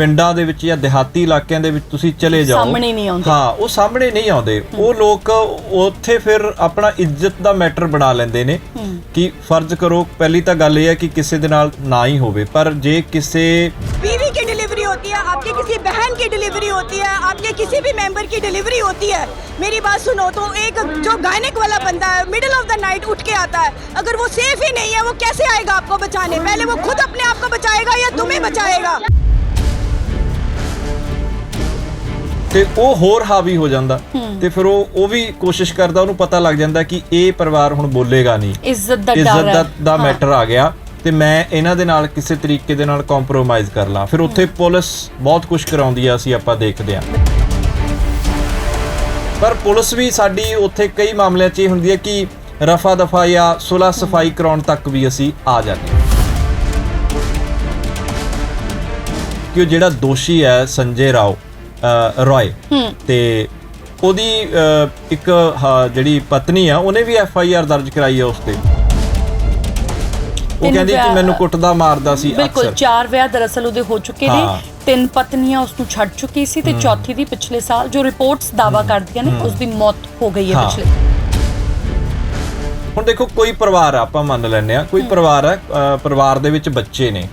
ਪਿੰਡਾਂ ਦੇ ਵਿੱਚ ਜਾਂ ਦਿਹਾਤੀ ਇਲਾਕਿਆਂ ਦੇ ਵਿੱਚ ਤੁਸੀਂ ਚਲੇ ਜਾਓ ਸਾਹਮਣੇ ਨਹੀਂ ਆਉਂਦੇ। ਹਾਂ ਉਹ ਸਾਹਮਣੇ ਨਹੀਂ ਆਉਂਦੇ ਉਹ ਲੋਕ ਉੱਥੇ ਫਿਰ ਆਪਣਾ ਇੱਜ਼ਤ ਦਾ ਮੈਟਰ ਬਣਾ ਲੈਂਦੇ ਨੇ ਕਿ ਫਰਜ਼ ਕਰੋ ਪਹਿਲੀ ਤਾਂ ਗੱਲ ਇਹ ਹੈ ਕਿ ਕਿਸੇ ਦੇ ਨਾਲ ਨਾ ਹੀ ਹੋਵੇ ਪਰ ਜੇ ਕਿਸੇ बीवी की डिलीवरी होती है आपके किसी बहन की डिलीवरी होती है आपके किसी भी मेंबर की डिलीवरी होती है मेरी बात सुनो तो एक जो गायनिक वाला बंदा है मिडिल ऑफ द नाइट उठ के आता है अगर वो सेफ ही नहीं है वो कैसे आएगा आपको बचाने पहले वो खुद अपने आप को बचाएगा या तुम्हें बचाएगा ਤੇ ਉਹ ਹੋਰ ਹਾਵੀ ਹੋ ਜਾਂਦਾ। ਤੇ ਫਿਰ ਉਹ ਉਹ ਵੀ ਕੋਸ਼ਿਸ਼ ਕਰਦਾ ਉਹਨੂੰ ਪਤਾ ਲੱਗ ਜਾਂਦਾ ਕਿ ਇਹ ਪਰਿਵਾਰ ਹੁਣ ਬੋਲੇਗਾ ਨਹੀਂ। ਇੱਜ਼ਤ ਦਾ ਡਰ ਇੱਜ਼ਤ ਦਾ। ਮੈਟਰ ਆ ਗਿਆ। ਤੇ ਮੈਂ ਇਹਨਾਂ ਦੇ ਨਾਲ ਕਿਸੇ ਤਰੀਕੇ ਦੇ ਨਾਲ ਕੰਪਰੋਮਾਈਜ਼ ਕਰ ਲਾਂ। ਫਿਰ ਉੱਥੇ ਪੁਲਿਸ ਬਹੁਤ ਕੁਝ ਕਰਾਉਂਦੀ ਆ ਅਸੀਂ ਆਪਾਂ ਦੇਖਦੇ ਆ। ਪਰ ਪੁਲਿਸ ਵੀ ਸਾਡੀ ਉੱਥੇ ਕਈ ਮਾਮਲਿਆਂ 'ਚ ਇਹ ਹੁੰਦੀ ਹੈ ਕਿ ਰਫਾ ਦਫਾ ਜਾਂ ਸੁਲਾ ਸਫ਼ਾਈ ਕਰਾਉਣ ਤੱਕ ਵੀ ਅਸੀਂ ਆ ਜਾਂਦੇ ਹਾਂ। ਕਿ ਉਹ ਜਿਹੜਾ ਦੋਸ਼ੀ ਹੈ ਸੰਜੇ ਰਾਓ ਰॉय ਤੇ ਉਹਦੀ ਇੱਕ ਜਿਹੜੀ ਪਤਨੀ ਆ ਉਹਨੇ ਵੀ ਐਫ ਆਈ ਆਰ ਦਰਜ ਕਰਾਈ ਹੈ ਉਸ ਤੇ। ਉਹ ਕਹਿੰਦੀ ਕਿ ਮੈਨੂੰ ਕੁੱਟਦਾ ਮਾਰਦਾ ਸੀ ਬਿਲਕੁਲ ਅਕਸਰ। ਚਾਰ ਵਿਆਹ ਦਰਅਸਲ ਉਹਦੇ ਹੋ ਚੁੱਕੇ ਨੇ। ਤਿੰਨ ਪਤਨੀਆਂ ਉਸ ਨੂੰ ਛੱਡ ਚੁੱਕੀ ਸੀ ਤੇ ਚੌਥੀ ਦੀ ਪਿਛਲੇ ਸਾਲ ਜੋ ਰਿਪੋਰਟਸ ਦਾਵਾ ਕਰਦੀਆਂ ਨੇ ਉਸ ਦੀ ਮੌਤ ਹੋ ਗਈ ਹੈ। ਪਿਛਲੇ। ਹੁਣ ਦੇਖੋ ਕੋਈ ਪਰਿਵਾਰ ਆ ਆਪਾਂ ਮੰਨ ਲੈਂਦੇ ਆ ਕੋਈ ਪਰਿਵਾਰ ਅ, ਪਰਿਵਾਰ ਦੇ ਵਿੱਚ ਬੱਚੇ ਨੇ।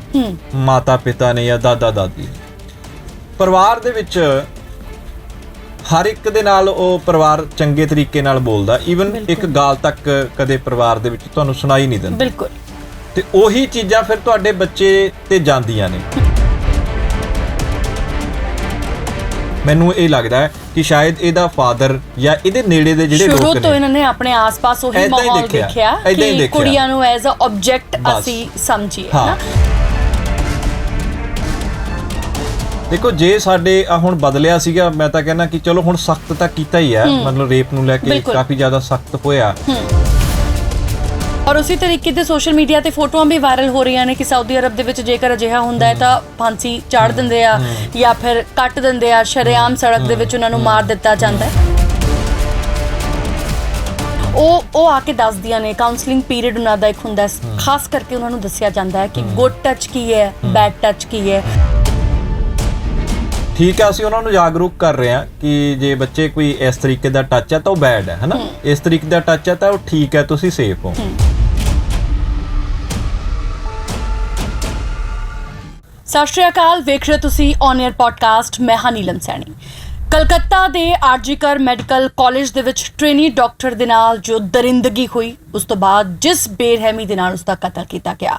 ਮਾਤਾ ਪਿਤਾ ਨੇ ਜਾਂ ਦਾਦਾ ਦਾਦੀ ਨੇ। ਪਰਿਵਾਰ ਦੇ ਵਿੱਚ ਹਰ ਇੱਕ ਦੇ ਨਾਲ ਉਹ ਪਰਿਵਾਰ ਚੰਗੇ ਤਰੀਕੇ ਨਾਲ ਬੋਲਦਾ। ਈਵਨ ਇੱਕ ਗਾਲ ਤੱਕ ਕਦੇ ਪਰਿਵਾਰ ਦੇ ਵਿੱਚ ਤੁਹਾਨੂੰ ਸੁਣਾਈ ਨਹੀਂ ਦਿੰਦਾ। ਬਿਲਕੁਲ। ਤੇ ਉਹੀ ਚੀਜ਼ਾਂ ਫਿਰ ਤੁਹਾਡੇ ਬੱਚੇ ਤੇ ਜਾਂਦੀਆਂ ਨੇ। ਮੈਨੂੰ ਇਹ ਲੱਗਦਾ ਹੈ ਕਿ ਸ਼ਾਇਦ ਇਹਦਾ ਫਾਦਰ ਜਾਂ ਇਹਦੇ ਨੇੜੇ ਦੇ ਜਿਹੜੇ ਸ਼ੁਰੂ ਲੋਕ ਤੋਂ ਨੇ ਇਹਨਾਂ ਨੇ ਆਪਣੇ ਆਸ-ਪਾਸ ਉਹੀ ਮਾਹੌਲ ਦੇਖਿਆ, ਕਿ। ਕੁੜੀਆਂ ਨੂੰ ਐਜ਼ ਅ ਆਬਜੈਕਟ। ਅਸੀਂ ਸਮਝੀਏ ਹਾਂ। ਨਾ? ਦੇਖੋ ਜੇ ਸਾਡੇ ਆ ਹੁਣ ਬਦਲਿਆ ਸੀਗਾ ਮੈਂ ਤਾਂ ਕਹਿੰਦਾ ਕਿ ਚਲੋ ਹੁਣ ਸਖਤ ਤਾਂ ਕੀਤਾ ਹੀ ਹੈ। ਮਤਲਬ ਰੇਪ ਨੂੰ ਲੈ ਕੇ। ਕਾਫੀ ਜ਼ਿਆਦਾ ਸਖਤ ਹੋਇਆ। ਔਰ ਉਸੇ ਤਰੀਕੇ ਤੇ ਸੋਸ਼ਲ ਮੀਡੀਆ ਤੇ ਫੋਟੋਆਂ ਵੀ ਵਾਇਰਲ ਹੋ ਰਹੀਆਂ ਨੇ ਕਿ ਸਾਊਦੀ ਅਰਬ ਦੇ ਵਿੱਚ ਜੇਕਰ ਅਜਿਹਾ ਹੁੰਦਾ ਹੈ ਤਾਂ ਫਾਂਸੀ ਚਾੜ ਦਿੰਦੇ ਆ ਜਾਂ ਫਿਰ ਕੱਟ ਦਿੰਦੇ ਆ ਸ਼ਰੇਆਮ ਸੜਕ ਦੇ ਵਿੱਚ ਉਹਨਾਂ ਨੂੰ ਮਾਰ ਦਿੱਤਾ ਜਾਂਦਾ ਹੈ। ਉਹ ਉਹ ਆ ਕੇ ਦੱਸਦੀਆਂ ਨੇ ਕਾਉਂਸਲਿੰਗ ਪੀਰੀਅਡ ਉਹਨਾਂ ਦਾ ਇੱਕ ਹੁੰਦਾ ਖਾਸ ਕਰਕੇ ਉਹਨਾਂ ਨੂੰ ਦੱਸਿਆ ਜਾਂਦਾ ਹੈ ਕਿ ਗੁੱਡ ਟੱਚ ਕੀ ਹੈ ਬੈਡ ਟੱਚ ਕੀ ਹੈ। ਠੀਕ ਹੈ ਅਸੀਂ ਉਹਨਾਂ ਨੂੰ ਜਾਗਰੂਕ ਕਰ ਰਹੇ ਹਾਂ ਕਿ ਜੇ ਬੱਚੇ ਕੋਈ ਇਸ ਤਰੀਕੇ ਦਾ ਟੱਚ ਹੈ ਤਾਂ ਉਹ ਬੈਡ ਹੈ ਹਨਾ? ਇਸ ਤਰੀਕੇ ਦਾ ਟੱਚ ਹੈ ਤਾਂ ਉਹ ਠੀਕ ਹੈ ਤੁਸੀਂ ਸੇਫ ਹੋ। ਸਤਿ ਸ਼੍ਰੀ ਅਕਾਲ ਵੇਖ ਰਹੇ ਤੁਸੀਂ ਔਨ 에ਅਰ ਪੋਡਕਾਸਟ ਮੈਂ ਹਾਂ ਨੀਲਮ ਸੈਣੀ। ਕਲਕੱਤਾ ਦੇ ਆਰਜੀਕਰ ਮੈਡੀਕਲ ਕਾਲਜ ਦੇ ਵਿੱਚ ਟ੍ਰੇਨੀ ਡਾਕਟਰ ਦੇ ਨਾਲ ਜੋ ਦਰਿੰਦਗੀ ਹੋਈ, ਉਸ ਤੋਂ ਬਾਅਦ ਜਿਸ ਬੇਰਹਿਮੀ ਦੇ ਨਾਲ ਉਸ ਦਾ ਕਤਲ ਕੀਤਾ ਗਿਆ।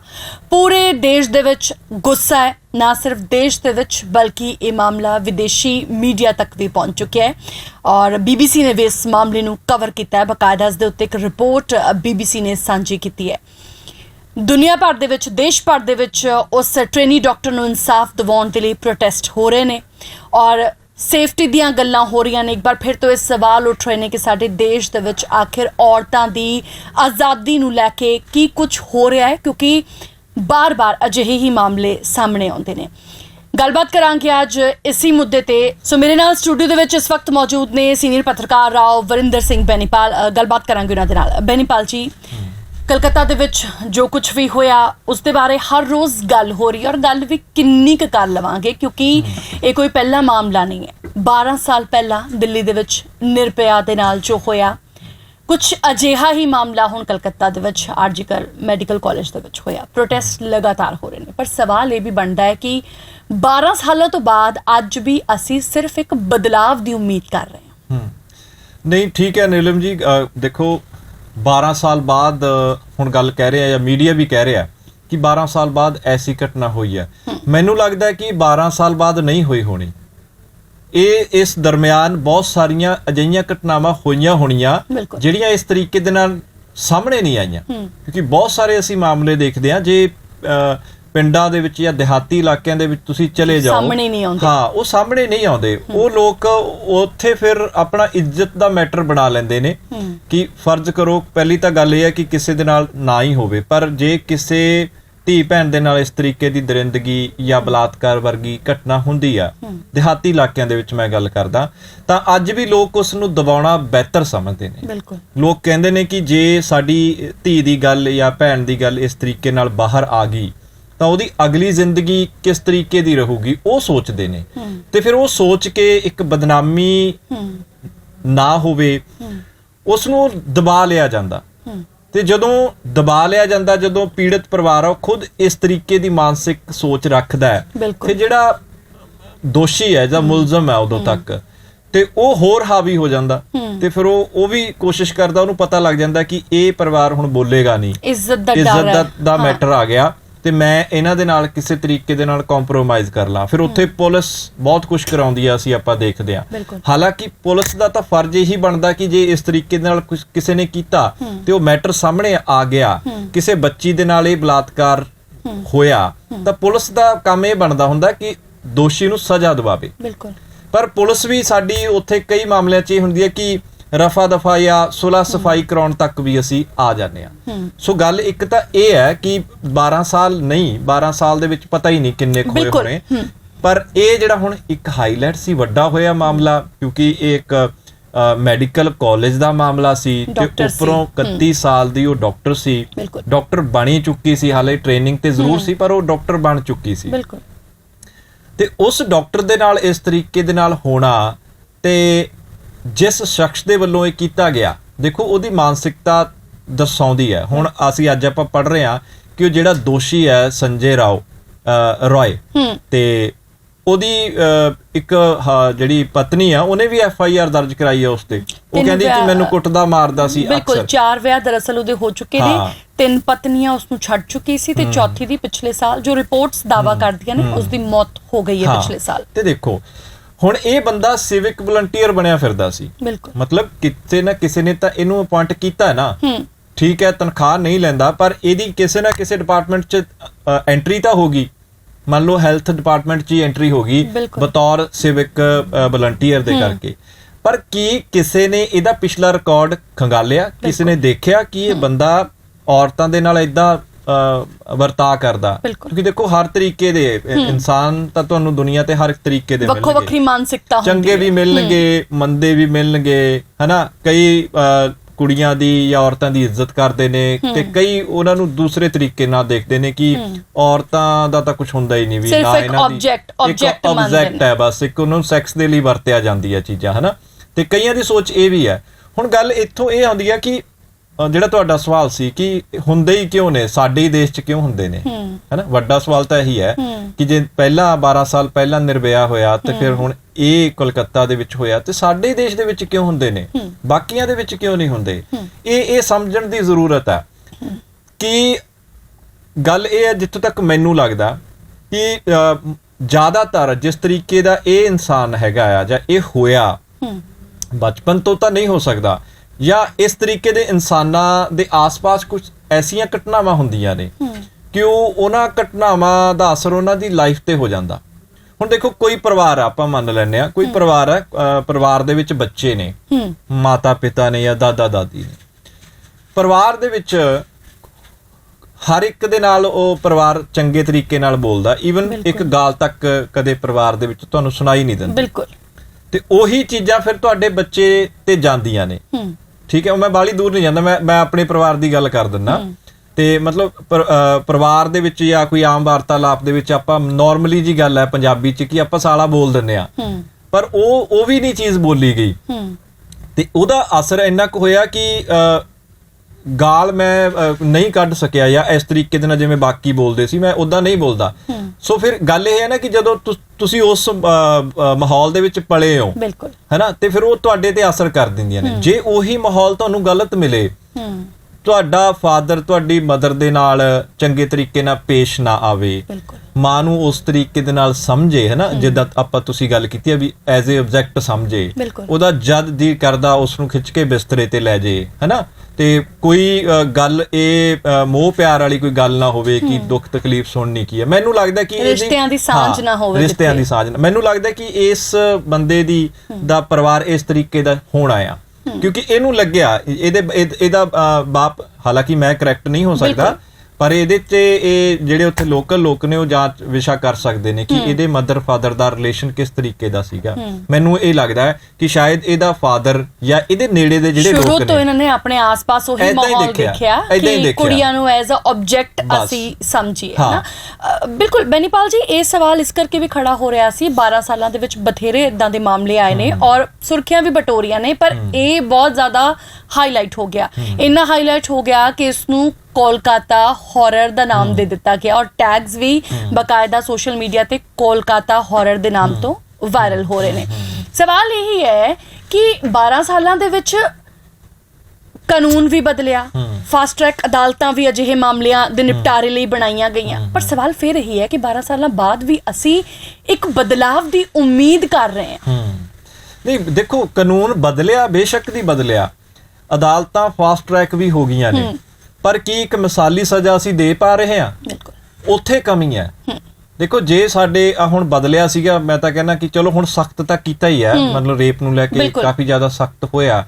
ਪੂਰੇ ਦੇਸ਼ ਦੇ ਵਿੱਚ ਗੁੱਸਾ ਹੈ, ਨਾ ਸਿਰਫ ਦੇਸ਼ ਦੇ ਵਿੱਚ, ਬਲਕਿ ਇਹ ਮਾਮਲਾ ਵਿਦੇਸ਼ੀ ਮੀਡੀਆ ਤੱਕ ਵੀ ਪਹੁੰਚ ਚੁੱਕਿਆ ਹੈ। ਔਰ ਬੀਬੀਸੀ ਨੇ ਵੀ ਇਸ ਮਾਮਲੇ ਨੂੰ ਕਵਰ ਕੀਤਾ ਹੈ। ਬਕਾਇਦਾ ਇਸ ਦੇ ਉੱਤੇ ਇੱਕ ਰਿਪੋਰਟ ਬੀਬੀਸੀ ਨੇ ਸਾਂਝੀ ਕੀਤੀ ਹੈ। ਦੁਨੀਆ ਭਰ ਦੇ ਵਿੱਚ, ਦੇਸ਼ ਭਰ ਦੇ ਵਿੱਚ ਉਸ ਟ੍ਰੇਨੀ ਡਾਕਟਰ ਨੂੰ ਇਨਸਾਫ ਦਿਵਾਉਣ ਦੇ ਲਈ ਪ੍ਰੋਟੈਸਟ ਹੋ ਰਹੇ ਨੇ। ਔਰ ਸੇਫਟੀ ਦੀਆਂ ਗੱਲਾਂ ਹੋ ਰਹੀਆਂ ਨੇ। ਇੱਕ ਵਾਰ ਫਿਰ ਤੋਂ ਇਹ ਸਵਾਲ ਉੱਠ ਰਹੇ ਨੇ ਕਿ ਸਾਡੇ ਦੇਸ਼ ਦੇ ਵਿੱਚ ਆਖਿਰ ਔਰਤਾਂ ਦੀ ਆਜ਼ਾਦੀ ਨੂੰ ਲੈ ਕੇ ਕੀ ਕੁਝ ਹੋ ਰਿਹਾ ਹੈ? ਕਿਉਂਕਿ ਬਾਰ-ਬਾਰ ਅਜਿਹੇ ਹੀ ਮਾਮਲੇ ਸਾਹਮਣੇ ਆਉਂਦੇ ਨੇ। ਗੱਲਬਾਤ ਕਰਾਂਗੇ ਅੱਜ ਇਸੀ ਮੁੱਦੇ ਤੇ। ਸੋ ਮੇਰੇ ਨਾਲ ਸਟੂਡੀਓ ਦੇ ਵਿੱਚ ਇਸ ਵਕਤ ਮੌਜੂਦ ਨੇ ਸੀਨੀਅਰ ਪੱਤਰਕਾਰ ਰਾਓ ਵਰਿੰਦਰ ਸਿੰਘ ਬੈਨੀਪਾਲ। ਗੱਲਬਾਤ ਕਰਾਂਗੇ ਉਹਨਾਂ ਦੇ ਨਾਲ। ਬੈਨੀਪਾਲ ਜੀ ਕਲਕੱਤਾ ਦੇ ਵਿੱਚ ਜੋ ਕੁਝ ਵੀ ਹੋਇਆ, ਉਸ ਦੇ ਬਾਰੇ ਹਰ ਰੋਜ਼ ਗੱਲ ਹੋ ਰਹੀ ਹੈ ਔਰ ਗੱਲ ਵੀ ਕਿੰਨੀ ਕੁ ਕਰ ਲਵਾਂਗੇ ਕਿਉਂਕਿ ਇਹ ਕੋਈ ਪਹਿਲਾ ਮਾਮਲਾ ਨਹੀਂ ਹੈ। 12 ਸਾਲ ਪਹਿਲਾਂ ਦਿੱਲੀ ਦੇ ਵਿੱਚ ਨਿਰਪਿਆ ਦੇ ਨਾਲ ਜੋ ਹੋਇਆ, ਕੁਝ ਅਜਿਹਾ ਹੀ ਮਾਮਲਾ ਹੁਣ ਕਲਕੱਤਾ ਦੇ ਵਿੱਚ ਆਰਜੀਕਰ ਮੈਡੀਕਲ ਕਾਲਜ ਦੇ ਵਿੱਚ ਹੋਇਆ। ਪ੍ਰੋਟੈਸਟ ਲਗਾਤਾਰ ਹੋ ਰਹੇ ਨੇ, ਪਰ ਸਵਾਲ ਇਹ ਵੀ ਬਣਦਾ ਹੈ ਕਿ 12 ਸਾਲਾਂ ਤੋਂ ਬਾਅਦ ਅੱਜ ਵੀ ਅਸੀਂ ਸਿਰਫ ਇੱਕ ਬਦਲਾਵ ਦੀ ਉਮੀਦ ਕਰ ਰਹੇ ਹਾਂ। ਨਹੀਂ, ਠੀਕ ਹੈ, ਨੀਲਮ ਜੀ ਦੇਖੋ 12 ਸਾਲ ਬਾਅਦ ਹੁਣ ਗੱਲ ਕਹਿ ਰਹੇ ਆ ਜਾਂ ਮੀਡੀਆ ਵੀ ਕਹਿ ਰਿਹਾ ਕਿ 12 ਸਾਲ ਬਾਅਦ ਐਸੀ ਘਟਨਾ ਹੋਈ ਹੈ। ਮੈਨੂੰ ਲੱਗਦਾ ਹੈ ਕਿ 12 ਸਾਲ ਬਾਅਦ ਨਹੀਂ ਹੋਈ ਹੋਣੀ। ਇਹ ਇਸ ਦਰਮਿਆਨ ਬਹੁਤ ਸਾਰੀਆਂ ਅਜਿਹੀਆਂ ਘਟਨਾਵਾਂ ਹੋਈਆਂ ਹੋਣੀਆਂ। ਜਿਹੜੀਆਂ ਇਸ ਤਰੀਕੇ ਦੇ ਨਾਲ ਸਾਹਮਣੇ ਨਹੀਂ ਆਈਆਂ। ਕਿਉਂਕਿ ਬਹੁਤ ਸਾਰੇ ਅਸੀਂ ਮਾਮਲੇ ਦੇਖਦੇ ਹਾਂ ਜੇ ਪਿੰਡਾਂ ਦੇ ਵਿੱਚ ਜਾਂ ਦਿਹਾਤੀ ਇਲਾਕਿਆਂ ਦੇ ਵਿੱਚ ਤੁਸੀਂ ਚਲੇ ਜਾਓ। ਸਾਹਮਣੇ ਨਹੀਂ ਆਉਂਦੇ। ਹਾਂ ਉਹ ਸਾਹਮਣੇ ਨਹੀਂ ਆਉਂਦੇ। ਉਹ ਲੋਕ ਉੱਥੇ ਫਿਰ ਆਪਣਾ ਇੱਜ਼ਤ ਦਾ ਮੈਟਰ ਬਣਾ ਲੈਂਦੇ ਨੇ ਕਿ ਫਰਜ਼ ਕਰੋ ਪਹਿਲੀ ਤਾਂ ਗੱਲ ਇਹ ਹੈ ਕਿ ਕਿਸੇ ਦੇ ਨਾਲ ਨਾ ਹੀ ਹੋਵੇ। ਪਰ ਜੇ ਕਿਸੇ ਧੀ ਭੈਣ ਦੇ ਨਾਲ ਇਸ ਤਰੀਕੇ ਦੀ ਦਰਿੰਦਗੀ ਜਾਂ ਬਲਾਤਕਾਰ ਵਰਗੀ ਘਟਨਾ ਹੁੰਦੀ ਆ ਦਿਹਾਤੀ ਇਲਾਕਿਆਂ ਦੇ ਵਿੱਚ ਮੈਂ ਗੱਲ ਕਰਦਾ ਤਾਂ ਅੱਜ ਵੀ ਲੋਕ ਉਸ ਨੂੰ ਦਬਾਉਣਾ ਬਿਹਤਰ ਸਮਝਦੇ ਨੇ। ਬਿਲਕੁਲ। ਲੋਕ ਕਹਿੰਦੇ ਨੇ ਕਿ ਜੇ ਸਾਡੀ ਧੀ ਦੀ ਗੱਲ ਜਾਂ ਭੈਣ ਦੀ ਗੱਲ ਇਸ ਤਰੀਕੇ ਨਾਲ ਬਾਹਰ ਆ ਗਈ ਤਾਂ ਉਹਦੀ ਅਗਲੀ ਜ਼ਿੰਦਗੀ ਕਿਸ ਤਰੀਕੇ ਦੀ ਰਹੂਗੀ ਉਹ ਸੋਚਦੇ ਨੇ। ਤੇ ਫਿਰ ਉਹ ਸੋਚ ਕੇ ਇੱਕ ਬਦਨਾਮੀ ਨਾ ਹੋਵੇ ਉਸ ਨੂੰ ਦਬਾ ਲਿਆ ਜਾਂਦਾ। ਤੇ ਜਦੋਂ ਦਬਾ ਲਿਆ ਜਾਂਦਾ ਜਦੋਂ ਪੀੜਤ ਪਰਿਵਾਰ ਆ ਉਹ ਖੁਦ ਇਸ ਤਰੀਕੇ ਦੀ ਮਾਨਸਿਕ ਸੋਚ ਰੱਖਦਾ ਹੈ। ਤੇ ਜਿਹੜਾ ਦੋਸ਼ੀ ਹੈ ਜਾਂ ਮੁਲਜ਼ਮ ਹੈ ਉਦੋਂ ਤੱਕ ਤੇ ਉਹ ਹੋਰ ਹਾਵੀ ਹੋ ਜਾਂਦਾ। ਤੇ ਫਿਰ ਉਹ ਉਹ ਵੀ ਕੋਸ਼ਿਸ਼ ਕਰਦਾ ਉਹਨੂੰ ਪਤਾ ਲੱਗ ਜਾਂਦਾ ਕਿ ਇਹ ਪਰਿਵਾਰ ਹੁਣ ਬੋਲੇਗਾ ਨਹੀਂ। ਇੱਜ਼ਤ ਦਾ ਡਰ ਦਾ। ਮੈਟਰ ਆ ਗਿਆ। ਤੇ ਮੈਂ ਇਹਨਾਂ ਦੇ ਨਾਲ ਕਿਸੇ ਤਰੀਕੇ ਦੇ ਨਾਲ ਕੰਪਰੋਮਾਈਜ਼ ਕਰ ਲਾਂ। ਫਿਰ ਉੱਥੇ ਪੁਲਿਸ ਬਹੁਤ ਕੁਝ ਕਰਾਉਂਦੀ ਆ ਅਸੀਂ ਆਪਾਂ ਦੇਖਦੇ ਆ। ਹਾਲਾਂਕਿ ਪੁਲਿਸ ਦਾ ਤਾਂ ਫਰਜ਼ ਇਹੀ ਬਣਦਾ ਕਿ ਜੇ ਇਸ ਤਰੀਕੇ ਦੇ ਨਾਲ ਕਿਸੇ ਨੇ ਕੀਤਾ ਤੇ ਉਹ ਮੈਟਰ ਸਾਹਮਣੇ ਆ ਗਿਆ ਕਿਸੇ ਬੱਚੀ ਦੇ ਨਾਲ ਇਹ ਬਲਾਤਕਾਰ ਹੋਇਆ ਤਾਂ ਪੁਲਿਸ ਦਾ ਕੰਮ ਇਹ ਬਣਦਾ ਹੁੰਦਾ ਕਿ ਦੋਸ਼ੀ ਨੂੰ ਸਜ਼ਾ ਦਿਵਾਵੇ। ਬਿਲਕੁਲ। ਪਰ ਪੁਲਿਸ ਵੀ ਸਾਡੀ ਉੱਥੇ ਕਈ ਮਾਮਲਿਆਂ 'ਚ ਇਹ ਹੁੰਦੀ ਹੈ ਕਿ ਰਫਾ ਦਫਾ ਜਾਂ ਸੁਲਾ ਸਫ਼ਾਈ ਕਰਾਉਣ ਤੱਕ ਵੀ ਅਸੀਂ ਆ ਜਾਂਦੇ ਆ ਸੋ ਗੱਲ ਇੱਕ ਤਾਂ ਇਹ ਹੈ ਕਿ 12 ਸਾਲ ਨਹੀਂ 12 ਸਾਲ ਦੇ ਵਿੱਚ ਪਤਾ ਹੀ ਨਹੀਂ ਕਿੰਨੇ ਬਿਲਕੁਲ, ਹੋਣੇ। ਪਰ ਇਹ ਜਿਹੜਾ ਹੁਣ ਇੱਕ ਹਾਈਲਾਈਟ ਸੀ ਵੱਡਾ ਹੋਇਆ ਮਾਮਲਾ ਕਿਉਂਕਿ ਇਹ ਇੱਕ ਮੈਡੀਕਲ ਕਾਲਜ ਦਾ ਮਾਮਲਾ ਸੀ ਤੇ। ਉੱਪਰੋਂ 31 ਸਾਲ ਦੀ ਉਹ ਡਾਕਟਰ ਸੀ। ਡਾਕਟਰ ਬਣੀ ਚੁੱਕੀ ਸੀ ਹਾਲੇ ਟ੍ਰੇਨਿੰਗ ਤੇ ਜ਼ਰੂਰ ਸੀ ਪਰ ਉਹ ਡਾਕਟਰ ਬਣ ਚੁੱਕੀ ਸੀ। ਬਿਲਕੁਲ। ਤੇ ਉਸ ਡਾਕਟਰ ਦੇ ਨਾਲ ਇਸ ਤਰੀਕੇ ਦੇ ਨਾਲ ਹੋਣਾ ਤੇ ਜਿਸ ਸ਼ਖਸ ਦੇ ਵੱਲੋਂ ਇਹ ਕੀਤਾ ਗਿਆ ਦੇਖੋ ਉਹਦੀ ਮਾਨਸਿਕਤਾ ਦਰਸਾਉਂਦੀ ਹੈ। ਹੁਣ ਅਸੀਂ ਅੱਜ ਆਪਾਂ ਪੜ ਰਹੇ ਹਾਂ ਕਿ ਉਹ ਜਿਹੜਾ ਦੋਸ਼ੀ ਹੈ ਸੰਜੇ ਰਾਓ ਰਾਏ ਤੇ ਉਹਦੀ ਇੱਕ ਜਿਹੜੀ ਪਤਨੀ ਆ ਉਹਨੇ ਵੀ ਐਫ ਆਈ ਆਰ ਦਰਜ ਕਰਾਈ ਹੈ ਉਸ ਤੇ। ਉਹ ਕਹਿੰਦੀ ਕਿ ਮੈਨੂੰ ਕੁੱਟਦਾ ਮਾਰਦਾ ਸੀ ਬਿਲਕੁਲ ਅਕਸਰ। ਚਾਰ ਵਿਆਹ ਦਰਅਸਲ ਉਹਦੇ ਹੋ ਚੁੱਕੇ ਨੇ। ਤਿੰਨ ਪਤਨੀਆਂ ਉਸ ਨੂੰ ਛੱਡ ਚੁੱਕੀ ਸੀ ਤੇ ਚੌਥੀ ਦੀ ਪਿਛਲੇ ਸਾਲ ਜੋ ਰਿਪੋਰਟਸ ਦਾਵਾ ਕਰਦੀਆਂ ਨੇ ਉਸ ਦੀ ਮੌਤ ਹੋ ਗਈ ਹਾਂ, ਪਿਛਲੇ ਸਾਲ। ਤੇ ਦੇਖੋ ਹੁਣ ਇਹ ਬੰਦਾ ਸਿਵਿਕ ਵਲੰਟੀਅਰ ਬਣਿਆ ਫਿਰਦਾ ਸੀ। ਮਤਲਬ ਕਿਤੇ ਨਾ ਕਿਸੇ ਨੇ ਤਾਂ ਇਹਨੂੰ ਅਪਾਇੰਟ ਕੀਤਾ ਨਾ। ਹੂੰ। ਠੀਕ ਹੈ ਤਨਖਾਹ ਨਹੀਂ ਲੈਂਦਾ ਪਰ ਇਹਦੀ ਕਿਸੇ ਨਾ ਕਿਸੇ ਡਿਪਾਰਟਮੈਂਟ 'ਚ ਐਂਟਰੀ ਤਾਂ ਹੋਗੀ ਮੰਨ ਲਓ ਹੈਲਥ ਡਿਪਾਰਟਮੈਂਟ 'ਚ ਹੀ ਐਂਟਰੀ ਹੋਗੀ। ਬਤੌਰ ਸਿਵਿਕ ਵਲੰਟੀਅਰ ਦੇ ਕਰਕੇ। ਪਰ ਕੀ ਕਿਸੇ ਨੇ ਇਹਦਾ ਪਿਛਲਾ ਰਿਕਾਰਡ ਖੰਗਾਲਿਆ? ਕਿਸੇ ਨੇ ਦੇਖਿਆ ਕਿ ਇਹ ਬੰਦਾ ਔਰਤਾਂ ਦੇ ਨਾਲ ਇਦਾਂ ਵਰਤਾ ਕਰਦਾ। ਕਿਉਂਕਿ ਦੇਖੋ ਹਰ ਤਰੀਕੇ ਦੇ ਇਨਸਾਨ ਤਾਂ ਤੁਹਾਨੂੰ ਦੁਨੀਆ ਤੇ ਹਰ ਇੱਕ ਤਰੀਕੇ ਦੇ ਵੱਖੋ ਵੱਖਰੀ ਮਾਨਸਿਕਤਾ ਹੁੰਦੀ ਚੰਗੇ। ਵੀ ਮਿਲਣਗੇ ਮੰਦੇ ਵੀ ਮਿਲਣਗੇ ਹਨਾ? ਕਈ ਕੁੜੀਆਂ ਦੀ ਜਾਂ ਔਰਤਾਂ ਦੀ ਇੱਜ਼ਤ ਕਰਦੇ ਨੇ ਤੇ ਕਈ ਉਹਨਾਂ ਨੂੰ ਦੂਸਰੇ ਤਰੀਕੇ ਨਾਲ ਦੇਖਦੇ ਨੇ ਕਿ ਔਰਤਾਂ ਦਾ ਤਾਂ ਕੁਝ ਹੁੰਦਾ ਹੀ ਨਹੀਂ ਵੀ ਨਾ ਇਹਨਾਂ ਦੀ ਮੰਨਦੇ object ਨੇ। ਹੈ ਬਸ ਇੱਕ ਉਹਨਾਂ ਨੂੰ ਸੈਕਸ ਦੇ ਲਈ ਵਰਤਿਆ ਜਾਂਦੀ ਹੈ ਚੀਜ਼ਾਂ ਹਨਾ? ਤੇ ਕਈਆਂ ਦੀ ਸੋਚ ਇਹ ਵੀ ਹੈ। ਹੁਣ ਗੱਲ ਇੱਥੋਂ ਇਹ ਆਉਂਦੀ ਹੈ ਕਿ ਜਿਹੜਾ ਤੁਹਾਡਾ ਸਵਾਲ ਸੀ ਕਿ ਹੁੰਦੇ ਹੀ ਕਿਉਂ ਨੇ? ਸਾਡੇ ਹੀ ਦੇਸ਼ 'ਚ ਕਿਉਂ ਹੁੰਦੇ ਨੇ? ਹੈਨਾ? ਵੱਡਾ ਸਵਾਲ ਤਾਂ ਇਹੀ ਹੈ ਕਿ ਜੇ ਪਹਿਲਾਂ 12 ਸਾਲ ਪਹਿਲਾਂ ਨਿਰਭਇਆ ਹੋਇਆ ਤੇ ਫਿਰ ਹੁਣ ਇਹ ਕੋਲਕਾਤਾ ਦੇ ਵਿੱਚ ਹੋਇਆ ਤੇ ਸਾਡੇ ਦੇਸ਼ ਦੇ ਵਿੱਚ ਕਿਉਂ ਹੁੰਦੇ ਨੇ? ਬਾਕੀਆਂ ਦੇ ਵਿੱਚ ਕਿਉਂ ਨਹੀਂ ਹੁੰਦੇ? ਇਹ ਇਹ ਸਮਝਣ ਦੀ ਜ਼ਰੂਰਤ ਹੈ ਕਿ ਗੱਲ ਇਹ ਹੈ ਜਿੱਥੋਂ ਤੱਕ ਮੈਨੂੰ ਲੱਗਦਾ ਕਿ ਜ਼ਿਆਦਾਤਰ ਜਿਸ ਤਰੀਕੇ ਦਾ ਇਹ ਇਨਸਾਨ ਹੈਗਾ ਆ ਜਾਂ ਇਹ ਹੋਇਆ ਬਚਪਨ ਤੋਂ ਤਾਂ ਨਹੀਂ ਹੋ ਸਕਦਾ ਜਾਂ ਇਸ ਤਰੀਕੇ ਦੇ ਇਨਸਾਨਾਂ ਦੇ ਆਸ-ਪਾਸ ਕੁਝ ਐਸੀਆਂ ਘਟਨਾਵਾਂ ਹੁੰਦੀਆਂ ਨੇ ਕਿ ਉਹ ਉਹਨਾਂ ਘਟਨਾਵਾਂ ਦਾ ਅਸਰ ਉਹਨਾਂ ਦੀ ਲਾਈਫ ਤੇ ਹੋ ਜਾਂਦਾ। ਹੁਣ ਦੇਖੋ ਕੋਈ ਪਰਿਵਾਰ ਆ ਆਪਾਂ ਮੰਨ ਲੈਂਦੇ ਆ ਕੋਈ ਪਰਿਵਾਰ ਅ, ਪਰਿਵਾਰ ਦੇ ਵਿੱਚ ਬੱਚੇ ਨੇ ਮਾਤਾ ਪਿਤਾ ਨੇ ਜਾਂ ਦਾਦਾ ਦਾਦੀ ਨੇ। ਪਰਿਵਾਰ ਦੇ ਵਿੱਚ ਹਰ ਇੱਕ ਦੇ ਨਾਲ ਉਹ ਪਰਿਵਾਰ ਚੰਗੇ ਤਰੀਕੇ ਨਾਲ ਬੋਲਦਾ ਈਵਨ ਇੱਕ ਗਾਲ ਤੱਕ ਕਦੇ ਪਰਿਵਾਰ ਦੇ ਵਿੱਚ ਤੁਹਾਨੂੰ ਸੁਣਾਈ ਨਹੀਂ ਦਿੰਦਾ। ਬਿਲਕੁਲ। ਤੇ ਉਹੀ ਚੀਜ਼ਾਂ ਫਿਰ ਤੁਹਾਡੇ ਬੱਚੇ ਤੇ ਜਾਂਦੀਆਂ ਨੇ। ਠੀਕ ਹੈ ਮੈਂ ਬਾਲੀ ਦੂਰ ਨਹੀਂ ਜਾਂਦਾ ਮੈਂ ਮੈਂ ਆਪਣੇ ਪਰਿਵਾਰ ਦੀ ਗੱਲ ਕਰ ਦਿੰਦਾ। ਤੇ ਮਤਲਬ ਪਰਿਵਾਰ ਦੇ ਵਿੱਚ ਜਾਂ ਕੋਈ ਆਮ ਵਾਰਤਾਲਾਪ ਦੇ ਵਿੱਚ ਆਪਾਂ ਨਾਰਮਲੀ ਜੀ ਗੱਲ ਹੈ ਪੰਜਾਬੀ ਚ ਕਿ ਆਪਾਂ ਸਾਲਾ ਬੋਲ ਦਿੰਨੇ ਆ ਪਰ ਉਹ ਉਹ ਵੀ ਨਹੀਂ ਚੀਜ਼ ਬੋਲੀ ਗਈ। ਤੇ ਉਹਦਾ ਅਸਰ ਇੰਨਾ ਕੁ ਹੋਇਆ ਕਿ ਗਾਲ ਮੈਂ ਨਹੀਂ ਕੱਢ ਸਕਿਆ ਜਾਂ ਇਸ ਤਰੀਕੇ ਦੇ ਨਾਲ ਜਿਵੇਂ ਬਾਕੀ ਬੋਲਦੇ ਸੀ ਮੈਂ ਉਦਾਂ ਨਹੀਂ ਬੋਲਦਾ। ਸੋ ਫਿਰ ਗੱਲ ਇਹ ਹੈ ਨਾ ਕਿ ਜਦੋਂ ਤੁਸ- ਉਸ ਮਾਹੌਲ ਦੇ ਵਿੱਚ ਪਲੇ ਹੋ ਬਿਲਕੁਲ। ਹੈਨਾ ਤੇ ਫਿਰ ਉਹ ਤੁਹਾਡੇ ਤੇ ਅਸਰ ਕਰ ਦਿੰਦੀਆਂ ਨੇ। ਜੇ ਉਹੀ ਮਾਹੌਲ ਤੁਹਾਨੂੰ ਗਲਤ ਮਿਲੇ ਤੁਹਾਡਾ ਫਾਦਰ ਤੁਹਾਡੀ ਮਦਰ ਦੇ ਨਾਲ ਚੰਗੇ ਤਰੀਕੇ ਨਾਲ ਪੇਸ਼ ਨਾ ਆਵੇ। ਮਾਂ ਨੂੰ ਉਸ ਤਰੀਕੇ ਦੇ ਨਾਲ ਸਮਝੇ ਹੈਨਾ? ਜਿੱਦਾਂ ਆਪਾਂ ਤੁਸੀਂ ਗੱਲ ਕੀਤੀ ਹੈ ਵੀ ਐਜ਼ ਅ ਆਬਜੈਕਟ ਸਮਝੇ। ਉਹਦਾ ਜਦ ਦੀ ਕਰਦਾ ਉਸ ਨੂੰ ਖਿੱਚ ਕੇ ਬਿਸਤਰੇ ਤੇ ਲੈ ਜੇ ਹੈਨਾ? ਤੇ ਕੋਈ ਗੱਲ ਇਹ ਮੋਹ ਪਿਆਰ ਵਾਲੀ ਕੋਈ ਗੱਲ ਨਾ ਹੋਵੇ ਕਿ ਦੁੱਖ ਤਕਲੀਫ ਸੁਣਨੀ ਕੀ ਹੈ। ਮੈਨੂੰ ਲੱਗਦਾ ਕਿ ਰਿਸ਼ਤਿਆਂ ਦੀ ਸਾਂਝ ਹਾਂ, ਨਾ ਹੋਵੇ ਰਿਸ਼ਤਿਆਂ ਦੀ। ਸਾਂਝ ਨਾ- ਮੈਨੂੰ ਲੱਗਦਾ ਕਿ ਇਸ ਬੰਦੇ ਦੀ ਦਾ ਪਰਿਵਾਰ ਇਸ ਤਰੀਕੇ ਦਾ ਹੋਣਾ ਆ। ਕਿਉਂਕਿ ਇਹਨੂੰ ਲੱਗਿਆ ਇਹਦੇ ਇਹਦਾ ਅ, ਬਾਪ ਹਾਲਾਂਕਿ ਮੈਂ ਕਰੈਕਟ ਨਹੀਂ ਹੋ ਸਕਦਾ ਪਰ ਇਹਦੇ ਤੇ ਇਹ ਜਿਹੜੇ ਉੱਥੇ ਲੋਕਲ ਲੋਕ ਨੇ ਉਹ ਜਾਂਚ ਵਿਸ਼ਾ ਕਰ ਸਕਦੇ ਨੇ ਕਿ ਇਹਦੇ ਮਦਰ ਫਾਦਰ ਦਾ ਰਿਲੇਸ਼ਨ ਕਿਸ ਤਰੀਕੇ ਦਾ ਸੀਗਾ ਮੈਨੂੰ ਇਹ ਲੱਗਦਾ ਹੈ ਕਿ ਸ਼ਾਇਦ ਇਹਦਾ ਫਾਦਰ ਜਾਂ ਇਹਦੇ ਨੇੜੇ ਦੇ ਜਿਹੜੇ ਸ਼ੁਰੂ ਲੋਕ ਤੋਂ ਨੇ ਇਹਨਾਂ ਨੇ ਆਪਣੇ ਆਸ-ਪਾਸ ਉਹੀ ਮਾਹੌਲ ਦੇਖਿਆ, ਕਿ। ਕੁੜੀਆਂ ਨੂੰ ਐਜ਼ ਅ ਆਬਜੈਕਟ। ਅਸੀਂ ਸਮਝੀਏ ਹਾਂ। ਨਾ ਬਿਲਕੁਲ ਬੈਨੀਪਾਲ ਜੀ ਇਹ ਸਵਾਲ ਇਸ ਕਰਕੇ ਵੀ ਖੜਾ ਹੋ ਰਿਹਾ ਸੀ 12 ਸਾਲਾਂ ਦੇ ਵਿੱਚ ਬਥੇਰੇ ਇਦਾਂ ਦੇ ਮਾਮਲੇ ਆਏ ਨੇ ਔਰ ਸੁਰਖੀਆਂ ਵੀ ਬਟੋਰੀਆਂ ਨੇ ਪਰ ਇਹ ਬਹੁਤ ਜ਼ਿਆਦਾ ਹਾਈਲਾਈਟ ਹੋ ਗਿਆ। ਇੰਨਾ ਹਾਈਲਾਈਟ ਹੋ ਗਿਆ ਕਿ ਇਸ ਨੂੰ ਕੋਲਕਾਤਾ ਹਾਰਰ ਦਾ ਨਾਮ ਦੇ ਦਿੱਤਾ ਗਿਆ ਔਰ ਟੈਗਸ ਵੀ ਬਕਾਇਦਾ ਸੋਸ਼ਲ ਮੀਡੀਆ ਤੇ ਕੋਲਕਾਤਾ ਹਾਰਰ ਦੇ ਨਾਮ ਤੋਂ ਵਾਇਰਲ ਹੋ ਰਹੇ ਨੇ। ਸਵਾਲ ਇਹੀ ਹੈ ਕਿ 12 ਸਾਲਾਂ ਦੇ ਵਿੱਚ ਕਾਨੂੰਨ ਵੀ ਬਦਲਿਆ ਫਾਸਟ ਟਰੈਕ ਅਦਾਲਤਾਂ ਵੀ ਅਜਿਹੇ ਮਾਮਲਿਆਂ ਦੇ ਨਿਪਟਾਰੇ ਲਈ ਬਣਾਈਆਂ ਗਈਆਂ। ਪਰ ਸਵਾਲ ਫਿਰ ਇਹੀ ਹੈ ਕਿ 12 ਸਾਲਾਂ ਬਾਅਦ ਵੀ ਅਸੀਂ ਇੱਕ ਬਦਲਾਵ ਦੀ ਉਮੀਦ ਕਰ ਰਹੇ ਹਾਂ। ਨਹੀਂ, ਦੇਖੋ, ਕਾਨੂੰਨ ਬਦਲਿਆ, ਬੇਸ਼ੱਕ ਦੀ ਬਦਲਿਆ। ਅਦਾਲਤਾਂ ਫਾਸਟ ਟਰੈਕ ਵੀ ਹੋ ਗਈਆਂ ਨੇ। ਪਰ ਕੀ ਇੱਕ ਮਿਸਾਲੀ ਸਜ਼ਾ ਅਸੀਂ ਦੇ ਪਾ ਰਹੇ ਹਾਂ? ਬਿਲਕੁਲ। ਉੱਥੇ ਕਮੀ ਹੈ। ਦੇਖੋ ਜੇ ਸਾਡੇ ਆ ਹੁਣ ਬਦਲਿਆ ਸੀਗਾ ਮੈਂ ਤਾਂ ਕਹਿੰਦਾ ਕਿ ਚਲੋ ਹੁਣ ਸਖਤ ਤਾਂ ਕੀਤਾ ਹੀ ਹੈ। ਮਤਲਬ ਰੇਪ ਨੂੰ ਲੈ ਕੇ। ਕਾਫੀ ਜ਼ਿਆਦਾ ਸਖਤ ਹੋਇਆ।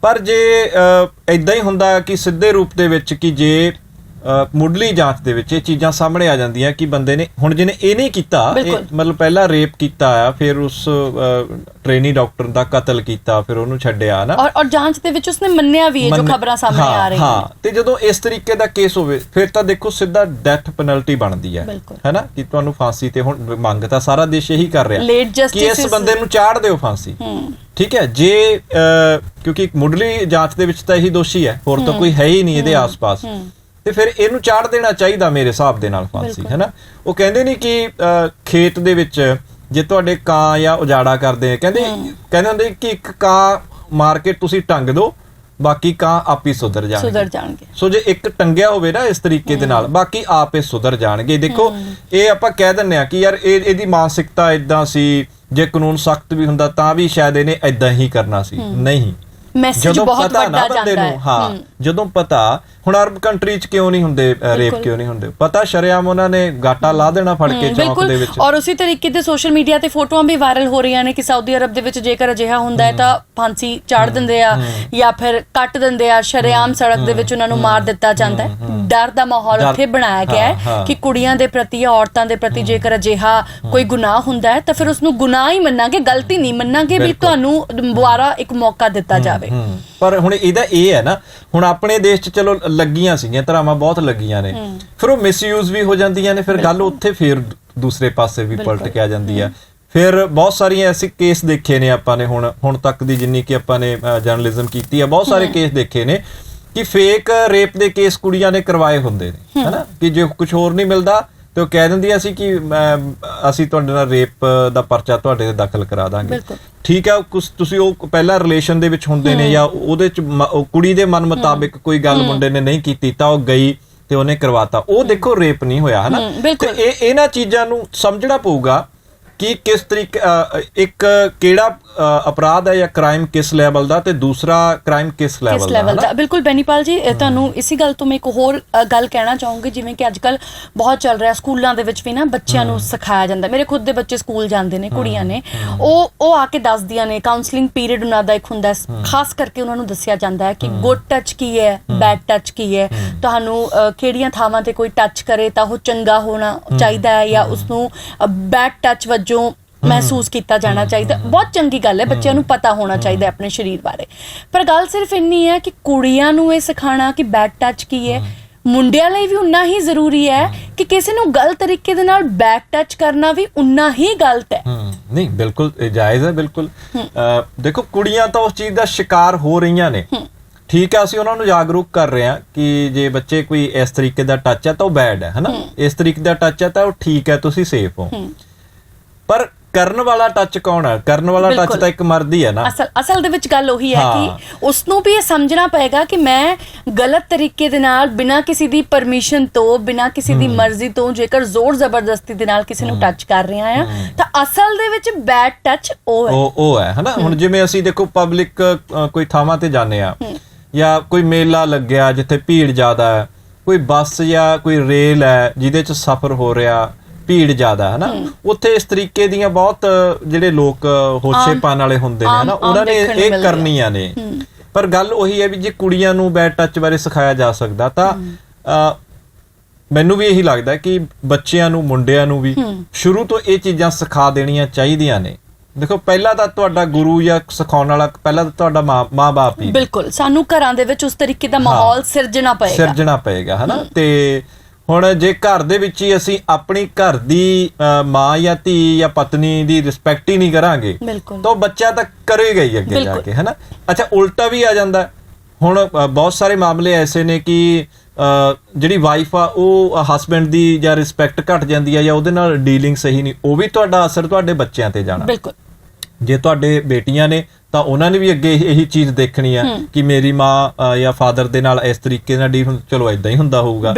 ਪਰ ਜੇ ਇਦਾਂ ਹੀ ਹੁੰਦਾ ਕਿ ਸਿੱਧੇ ਰੂਪ ਦੇ ਵਿੱਚ ਕਿ ਜੇ ਮੁੱਢਲੀ ਜਾਂਚ ਦੇ ਵਿੱਚ ਇਹ ਚੀਜ਼ਾਂ ਸਾਹਮਣੇ ਆ ਜਾਂਦੀਆਂ ਕਿ ਬੰਦੇ ਨੇ ਹੁਣ ਜਿਹਨੇ ਇਹ ਨਹੀਂ ਕੀਤਾ ਇਹ। ਮਤਲਬ ਪਹਿਲਾਂ ਰੇਪ ਕੀਤਾ ਆ ਫਿਰ ਉਸ ਟ੍ਰੇਨੀ ਡਾਕਟਰ ਦਾ ਕਤਲ ਕੀਤਾ ਫਿਰ ਉਹਨੂੰ ਛੱਡਿਆ ਨਾ ਔਰ ਔਰ ਜਾਂਚ ਦੇ ਵਿੱਚ ਉਸਨੇ ਮੰਨਿਆ ਵੀ ਹੈ ਜੋ ਖਬਰਾਂ ਸਾਹਮਣੇ ਆ ਰਹੀਆਂ ਹਾਂ। ਤੇ ਜਦੋਂ ਇਸ ਤਰੀਕੇ ਦਾ ਕੇਸ ਹੋਵੇ ਫਿਰ ਤਾਂ ਦੇਖੋ ਸਿੱਧਾ ਡੈਥ ਪੈਨਲਟੀ ਬਣਦੀ ਹੈ। ਹੈਨਾ? ਕਿ ਤੁਹਾਨੂੰ ਫਾਂਸੀ ਤੇ ਹੁਣ ਮੰਗ ਤਾਂ ਸਾਰਾ ਦੇਸ਼ ਇਹੀ ਕਰ ਰਿਹਾ। ਕਿ ਇਸ ਬੰਦੇ ਨੂੰ ਚਾੜ ਦਿਓ ਫਾਂਸੀ। ਠੀਕ ਹੈ? ਜੇ ਕਿਉਂਕਿ ਮੁੱਢਲੀ ਜਾਂਚ ਦੇ ਵਿੱਚ ਤਾਂ ਇਹੀ ਦੋਸ਼ੀ ਹੈ। ਹੋਰ ਤਾਂ ਕੋਈ ਹੈ ਹੀ ਨਹੀਂ ਇਹਦੇ ਆਸ-ਪਾਸ। ਤੇ ਫਿਰ ਇਹਨੂੰ ਚਾੜ ਦੇਣਾ ਚਾਹੀਦਾ ਮੇਰੇ ਹਿਸਾਬ ਦੇ ਨਾਲ ਫਾਂਸੀ। ਹੈਨਾ? ਉਹ ਕਹਿੰਦੇ ਨਹੀਂ ਕਿ ਖੇਤ ਦੇ ਵਿੱਚ ਜੇ ਤੁਹਾਡੇ ਕਾਂ ਜਾਂ ਉਜਾੜਾ ਕਰਦੇ ਆ ਕਹਿੰਦੇ ਕਹਿੰਦੇ ਹੁੰਦੇ ਕਿ ਇੱਕ ਕਾਂ ਮਾਰ ਕੇ ਤੁਸੀਂ ਟੰਗ ਦਿਓ ਬਾਕੀ ਕਾਂ ਆਪ ਹੀ ਸੁਧਰ ਜਾਣਗੇ। ਸੁਧਰ ਜਾਣਗੇ। ਸੋ ਜੇ ਇੱਕ ਟੰਗਿਆ ਹੋਵੇ ਨਾ ਇਸ ਤਰੀਕੇ ਦੇ ਨਾਲ ਬਾਕੀ ਆਪੇ ਸੁਧਰ ਜਾਣਗੇ। ਦੇਖੋ ਇਹ ਆਪਾਂ ਕਹਿ ਦਿੰਨੇ ਆ ਕਿ ਯਾਰ ਇਹ ਇਹਦੀ ਮਾਨਸਿਕਤਾ ਇਦਾਂ ਸੀ ਜੇ ਕਾਨੂੰਨ ਸਖਤ ਵੀ ਹੁੰਦਾ ਤਾਂ ਵੀ ਸ਼ਾਇਦ ਇਹਨੇ ਇਦਾਂ ਹੀ ਕਰਨਾ ਸੀ। ਨਹੀਂ। ਮੈਸੇਜ ਬਹੁਤ ਵੱਡਾ ਜਾਂਦਾ ਹਾਂ ਹੂੰ। ਜਦੋਂ ਪਤਾ ਹੁਣ ਅਰਬ ਕੰਟਰੀ ਚ ਕਿਉਂ ਨਹੀਂ ਹੁੰਦੇ ਰੇਪ। ਕਿਉਂ ਨਹੀਂ ਹੁੰਦੇ? ਪਤਾ ਸ਼ਰਿਆਮ ਉਹਨਾਂ ਨੇ ਗਾਟਾ ਲਾ ਦੇਣਾ ਫੜ ਕੇ ਚੌਂਕ ਦੇ ਵਿੱਚ। ਔਰ ਉਸੇ ਤਰੀਕੇ ਦੇ ਸੋਸ਼ਲ ਮੀਡੀਆ ਤੇ ਫੋਟੋਆਂ ਵੀ ਵਾਇਰਲ ਹੋ ਰਹੀਆਂ ਨੇ ਕਿ ਸਾਊਦੀ ਅਰਬ ਦੇ ਵਿੱਚ ਜੇਕਰ ਅਜਿਹਾ ਹੁੰਦਾ ਹੈ ਤਾਂ ਫਾਂਸੀ ਚਾੜ ਦਿੰਦੇ ਆ ਜਾਂ ਫਿਰ ਕੱਟ ਦਿੰਦੇ ਆ। ਸ਼ਰੇਆਮ ਸੜਕ ਦੇ ਵਿੱਚ ਉਹਨਾਂ ਨੂੰ ਮਾਰ ਦਿੱਤਾ ਜਾਂਦਾ ਹੈ। ਡਰ ਦਾ ਮਾਹੌਲ ਉੱਥੇ ਬਣਾਇਆ ਗਿਆ ਹਾਂ। ਕਿ ਕੁੜੀਆਂ ਦੇ ਪ੍ਰਤੀ ਜਾਂ ਔਰਤਾਂ ਦੇ ਪ੍ਰਤੀ ਜੇਕਰ ਅਜਿਹਾ ਕੋਈ ਗੁਨਾਹ ਹੁੰਦਾ ਹੈ ਤਾਂ ਫਿਰ ਉਸ ਨੂੰ ਗੁਨਾਹ ਹੀ ਮੰਨਾਂਗੇ ਗਲਤੀ ਨਹੀਂ ਮੰਨਾਂਗੇ ਵੀ। ਤੁਹਾਨੂੰ ਦੁਬਾਰਾ ਇੱਕ ਮੌਕਾ ਦਿੱਤਾ ਜਾਵੇ। ਪਰ ਹੁਣ ਇਹਦਾ ਇਹ ਹੈ ਨਾ ਹੁਣ ਆਪਣੇ ਦੇਸ਼ 'ਚ ਚਲੋ ਲੱਗੀਆਂ ਸੀਗੀਆਂ ਧਰਾਵਾਂ ਬਹੁਤ ਲੱਗੀਆਂ ਨੇ। ਫਿਰ ਉਹ ਮਿਸਯੂਜ਼ ਵੀ ਹੋ ਜਾਂਦੀਆਂ ਨੇ ਫਿਰ ਗੱਲ ਉੱਥੇ ਫੇਰ ਦੂਸਰੇ ਪਾਸੇ ਵੀ ਪਲਟ ਕੇ ਆ ਜਾਂਦੀ ਹੈ। ਫਿਰ ਬਹੁਤ ਸਾਰੀਆਂ ਐਸੇ ਕੇਸ ਦੇਖੇ ਨੇ ਆਪਾਂ ਨੇ ਹੁਣ ਹੁਣ ਤੱਕ ਦੀ ਜਿੰਨੀ ਕਿ ਆਪਾਂ ਨੇ ਜਰਨਲਿਜ਼ਮ ਕੀਤੀ ਹੈ ਬਹੁਤ ਸਾਰੇ ਕੇਸ ਦੇਖੇ ਨੇ ਕਿ ਫੇਕ ਰੇਪ ਦੇ ਕੇਸ ਕੁੜੀਆਂ ਨੇ ਕਰਵਾਏ ਹੁੰਦੇ ਨੇ ਹਨਾ? ਕਿ ਜੇ ਕੁਝ ਹੋਰ ਨਹੀਂ ਮਿਲਦਾ ਤੇ ਉਹ ਕਹਿ ਦਿੰਦੀਆਂ ਸੀ ਕਿ ਮੈਂ- ਅਸੀਂ ਤੁਹਾਡੇ ਨਾਲ ਰੇਪ ਦਾ ਪਰਚਾ ਤੁਹਾਡੇ ਤੇ ਦਾਖਲ ਕਰਾ ਦਾਂਗੇ। ਠੀਕ ਹੈ ਕੁਛ ਤੁਸੀਂ ਉਹ ਪਹਿਲਾਂ ਰਿਲੇਸ਼ਨ ਦੇ ਵਿੱਚ ਹੁੰਦੇ ਨੇ ਜਾਂ ਉਹਦੇ ਚ ਕੁੜੀ ਦੇ ਮਨ ਮੁਤਾਬਿਕ ਕੋਈ ਗੱਲ ਮੁੰਡੇ ਨੇ ਨਹੀਂ ਕੀਤੀ ਤਾਂ ਉਹ ਗਈ ਤੇ ਉਹਨੇ ਕਰਵਾਤਾ। ਉਹ ਦੇਖੋ ਰੇਪ ਨਹੀਂ ਹੋਇਆ ਹਨਾ। ਤੇ ਇਹ ਇਹਨਾਂ ਚੀਜ਼ਾਂ ਨੂੰ ਸਮਝਣਾ ਪਊਗਾ ਕਿ ਕਿਸ ਤਰੀਕੇ ਇੱਕ ਕਿਹੜਾ ਅਪਰਾਧ ਹੈ ਜਾਂ ਕ੍ਰਾਈਮ ਕਿਸ ਲੈਵਲ ਦਾ ਤੇ ਦੂਸਰਾ ਕ੍ਰਾਈਮ ਕਿਸ ਕਿਸ ਲੈਵਲ ਦਾ ਲੈਵਲ ਹਨਾ? ਦਾ? ਬਿਲਕੁਲ ਬੈਨੀਪਾਲ ਜੀ ਤੁਹਾਨੂੰ ਇਸੇ ਗੱਲ ਤੋਂ ਮੈਂ ਇੱਕ ਹੋਰ ਗੱਲ ਕਹਿਣਾ ਚਾਹੂੰਗੀ ਜਿਵੇਂ ਕਿ ਅੱਜਕੱਲ ਬਹੁਤ ਚੱਲ ਰਿਹਾ ਸਕੂਲਾਂ ਦੇ ਵਿੱਚ ਵੀ ਨਾ ਬੱਚਿਆਂ ਨੂੰ ਸਿਖਾਇਆ ਜਾਂਦਾ। ਮੇਰੇ ਖੁਦ ਦੇ ਬੱਚੇ ਸਕੂਲ ਜਾਂਦੇ ਨੇ ਕੁੜੀਆਂ ਨੇ। ਉਹ ਉਹ ਆ ਕੇ ਦੱਸਦੀਆਂ ਨੇ ਕਾਉਂਸਲਿੰਗ ਪੀਰੀਅਡ ਉਹਨਾਂ ਦਾ ਇੱਕ ਹੁੰਦਾ ਖਾਸ ਕਰਕੇ ਉਹਨਾਂ ਨੂੰ ਦੱਸਿਆ ਜਾਂਦਾ ਹੈ ਕਿ ਗੁੱਡ ਟੱਚ ਕੀ ਹੈ ਬੈਡ ਟੱਚ ਕੀ ਹੈ। ਤੁਹਾਨੂੰ ਕਿਹੜੀਆਂ ਥਾਵਾਂ ਤੇ ਕੋਈ ਟੱਚ ਕਰੇ ਤਾਂ ਉਹ ਚੰਗਾ ਹੋਣਾ ਚਾਹੀਦਾ ਹੈ ਜਾਂ ਉਸ ਨੂੰ ਬੈਡ ਟੱਚ ਵਜੋਂ ਮਹਿਸੂਸ ਕੀਤਾ ਜਾਣਾ ਚਾਹੀਦਾ। ਬਹੁਤ ਚੰਗੀ ਗੱਲ ਹੈ ਬੱਚਿਆਂ ਨੂੰ ਪਤਾ ਹੋਣਾ ਚਾਹੀਦਾ ਆਪਣੇ ਸਰੀਰ ਬਾਰੇ। ਪਰ ਗੱਲ ਸਿਰਫ ਇੰਨੀ ਹੈ ਕਿ ਕੁੜੀਆਂ ਨੂੰ ਇਹ ਸਿਖਾਣਾ ਕਿ ਬੈਡ ਟੱਚ ਕੀ ਹੈ। ਮੁੰਡਿਆਂ ਲਈ ਵੀ ਉਨਾ ਹੀ ਜ਼ਰੂਰੀ ਹੈ ਕਿ ਕਿਸੇ ਨੂੰ ਗਲਤ ਤਰੀਕੇ ਦੇ ਨਾਲ ਬੈਕ ਟੱਚ ਕਰਨਾ ਵੀ ਉਨਾ ਹੀ ਗਲਤ ਹੈ। ਨਹੀਂ ਬਿਲਕੁਲ ਜਾਇਜ਼ ਹੈ ਬਿਲਕੁਲ। ਦੇਖੋ ਕੁੜੀਆਂ ਤਾਂ ਉਸ ਚੀਜ਼ ਦਾ ਸ਼ਿਕਾਰ ਹੋ ਰਹੀਆਂ ਨੇ। ਠੀਕ ਹੈ ਅਸੀਂ ਉਹਨਾਂ ਨੂੰ ਜਾਗਰੂਕ ਕਰ ਰਹੇ ਹਾਂ ਕਿ ਜੇ ਬੱਚੇ ਕੋਈ ਇਸ ਤਰੀਕੇ ਦਾ ਟੱਚ ਹੈ ਤਾਂ ਉਹ ਬੈਡ ਹੈ ਹਨਾ? ਇਸ ਤਰੀਕੇ ਦਾ ਟੱਚ ਹੈ ਤਾਂ ਉਹ ਠੀਕ ਹੈ ਤੁਸੀਂ ਸੇਫ ਹੋ। ਪਰ ਕਰਨ ਵਾਲਾ ਟੱਚ ਕੌਣ ਹੈ? ਕਰਨ ਵਾਲਾ ਟੱਚ। ਤਾਂ ਇੱਕ ਮਰਦ ਹੀ ਹੈ ਨਾ। ਅਸਲ ਅਸਲ ਦੇ ਵਿੱਚ ਗੱਲ ਉਹੀ ਹਾਂ। ਕਿ ਉਸ ਨੂੰ ਵੀ ਇਹ ਸਮਝਣਾ ਪਏਗਾ ਕਿ ਮੈਂ ਗਲਤ ਤਰੀਕੇ ਦੇ ਨਾਲ ਬਿਨਾਂ ਕਿਸੇ ਦੀ ਪਰਮਿਸ਼ਨ ਤੋਂ ਬਿਨਾਂ ਕਿਸੇ ਦੀ ਮਰਜ਼ੀ ਤੋਂ ਜੇਕਰ ਜ਼ੋਰ ਜ਼ਬਰਦਸਤੀ ਦੇ ਨਾਲ ਕਿਸੇ ਨੂੰ ਟੱਚ ਕਰ ਰਿਹਾ ਆ ਤਾਂ ਅਸਲ ਦੇ ਵਿੱਚ ਬੈਡ ਟੱਚ ਉਹ ਹੈ। ਉਹ ਉਹ ਹੈ ਹਨਾ? ਹੁਣ ਜਿਵੇਂ ਅਸੀਂ ਦੇਖੋ ਪਬਲਿਕ ਕੋਈ ਥਾਵਾਂ ਤੇ ਜਾਂਦੇ ਆ ਜਾਂ ਕੋਈ ਮੇਲਾ ਲੱਗਿਆ ਜਿੱਥੇ ਭੀੜ ਜ਼ਿਆਦਾ ਹੈ ਕੋਈ ਬੱਸ ਜਾਂ ਕੋਈ ਰੇਲ ਹੈ ਜਿਹਦੇ ਚ ਸਫ਼ਰ ਹੋ ਰਿਹਾ ਭੀੜ ਜ਼ਿਆਦਾ ਹੈ। ਨਾ ਉੱਥੇ ਇਸ ਤਰੀਕੇ ਦੀਆਂ ਬਹੁਤ ਜਿਹੜੇ ਲੋਕ ਹੋਸ਼ੇ ਪਾਣ ਵਾਲੇ ਹੁੰਦੇ ਨੇ ਆਮ ਉਹਨਾਂ ਨੇ ਨੂੰ ਇਹ। ਕਰਨੀਆਂ ਨੇ। ਪਰ ਗੱਲ ਉਹੀ ਹੈ ਵੀ ਜੇ ਕੁੜੀਆਂ ਨੂੰ ਬੈਡ ਟੱਚ ਬਾਰੇ ਸਿਖਾਇਆ ਜਾ ਸਕਦਾ ਤਾਂ ਮੈਨੂੰ ਵੀ ਇਹੀ ਲੱਗਦਾ ਕਿ ਬੱਚਿਆਂ ਨੂੰ ਮੁੰਡਿਆਂ ਨੂੰ ਵੀ ਸ਼ੁਰੂ ਤੋਂ ਇਹ ਚੀਜ਼ਾਂ ਸਿਖਾ ਦੇਣੀਆਂ ਚਾਹੀਦੀਆਂ ਨੇ। ਦੇਖੋ ਪਹਿਲਾਂ ਤਾਂ ਤੁਹਾਡਾ ਗੁਰੂ ਜਾਂ ਸਿਖਾਉਣ ਵਾਲਾ ਪਹਿਲਾਂ ਤਾਂ ਤੁਹਾਡਾ ਮਾਂ ਮਾਂ-ਬਾਪ ਹੀ ਬਿਲਕੁਲ। ਸਾਨੂੰ ਘਰਾਂ ਦੇ ਵਿੱਚ ਉਸ ਤਰੀਕੇ ਦਾ ਮਾਹੌਲ ਸਿਰਜਣਾ ਪਏਗਾ। ਸਿਰਜਣਾ ਪਏਗਾ ਹਨਾ? ਤੇ ਹੁਣ ਜੇ ਘਰ ਦੇ ਵਿੱਚ ਹੀ ਅਸੀਂ ਆਪਣੀ ਘਰ ਦੀ ਮਾਂ ਜਾਂ ਧੀ ਜਾਂ ਪਤਨੀ ਦੀ ਰਿਸਪੈਕਟ ਹੀ ਨਹੀਂ ਕਰਾਂਗੇ। ਤਾਂ ਬੱਚਾ ਤਾਂ ਕਰੇਗਾ ਹੀ ਅੱਗੇ ਜਾ। ਕੇ ਹਨਾ ਅੱਛਾ ਉਲਟਾ ਵੀ ਆ ਜਾਂਦਾ। ਹੁਣ ਬਹੁਤ ਸਾਰੇ ਮਾਮਲੇ ਐਸੇ ਨੇ ਕਿ ਜਿਹੜੀ ਵਾਈਫ ਆ ਉਹ ਹਸਬੰਡ ਦੀ ਜਾਂ ਰਿਸਪੈਕਟ ਘਟ ਜਾਂਦੀ ਆ ਜਾਂ ਉਹਦੇ ਨਾਲ ਡੀਲਿੰਗ ਸਹੀ ਨਹੀਂ ਉਹ ਵੀ ਤੁਹਾਡਾ ਅਸਰ ਤੁਹਾਡੇ ਬੱਚਿਆਂ ਤੇ ਜਾਣਾ ਬਿਲਕੁਲ ਜੇ ਤੁਹਾਡੇ ਬੇਟੀਆਂ ਨੇ ਤਾਂ ਉਹਨਾਂ ਨੇ ਵੀ ਅੱਗੇ ਇਹ- ਚੀਜ਼ ਦੇਖਣੀ ਆ ਕਿ ਮੇਰੀ ਮਾਂ ਜਾਂ ਫਾਦਰ ਦੇ ਨਾਲ ਇਸ ਤਰੀਕੇ ਨਾਲ ਡੀਲ ਚਲੋ ਇਦਾਂ ਹੀ ਹੁੰਦਾ ਹੋਊਗਾ।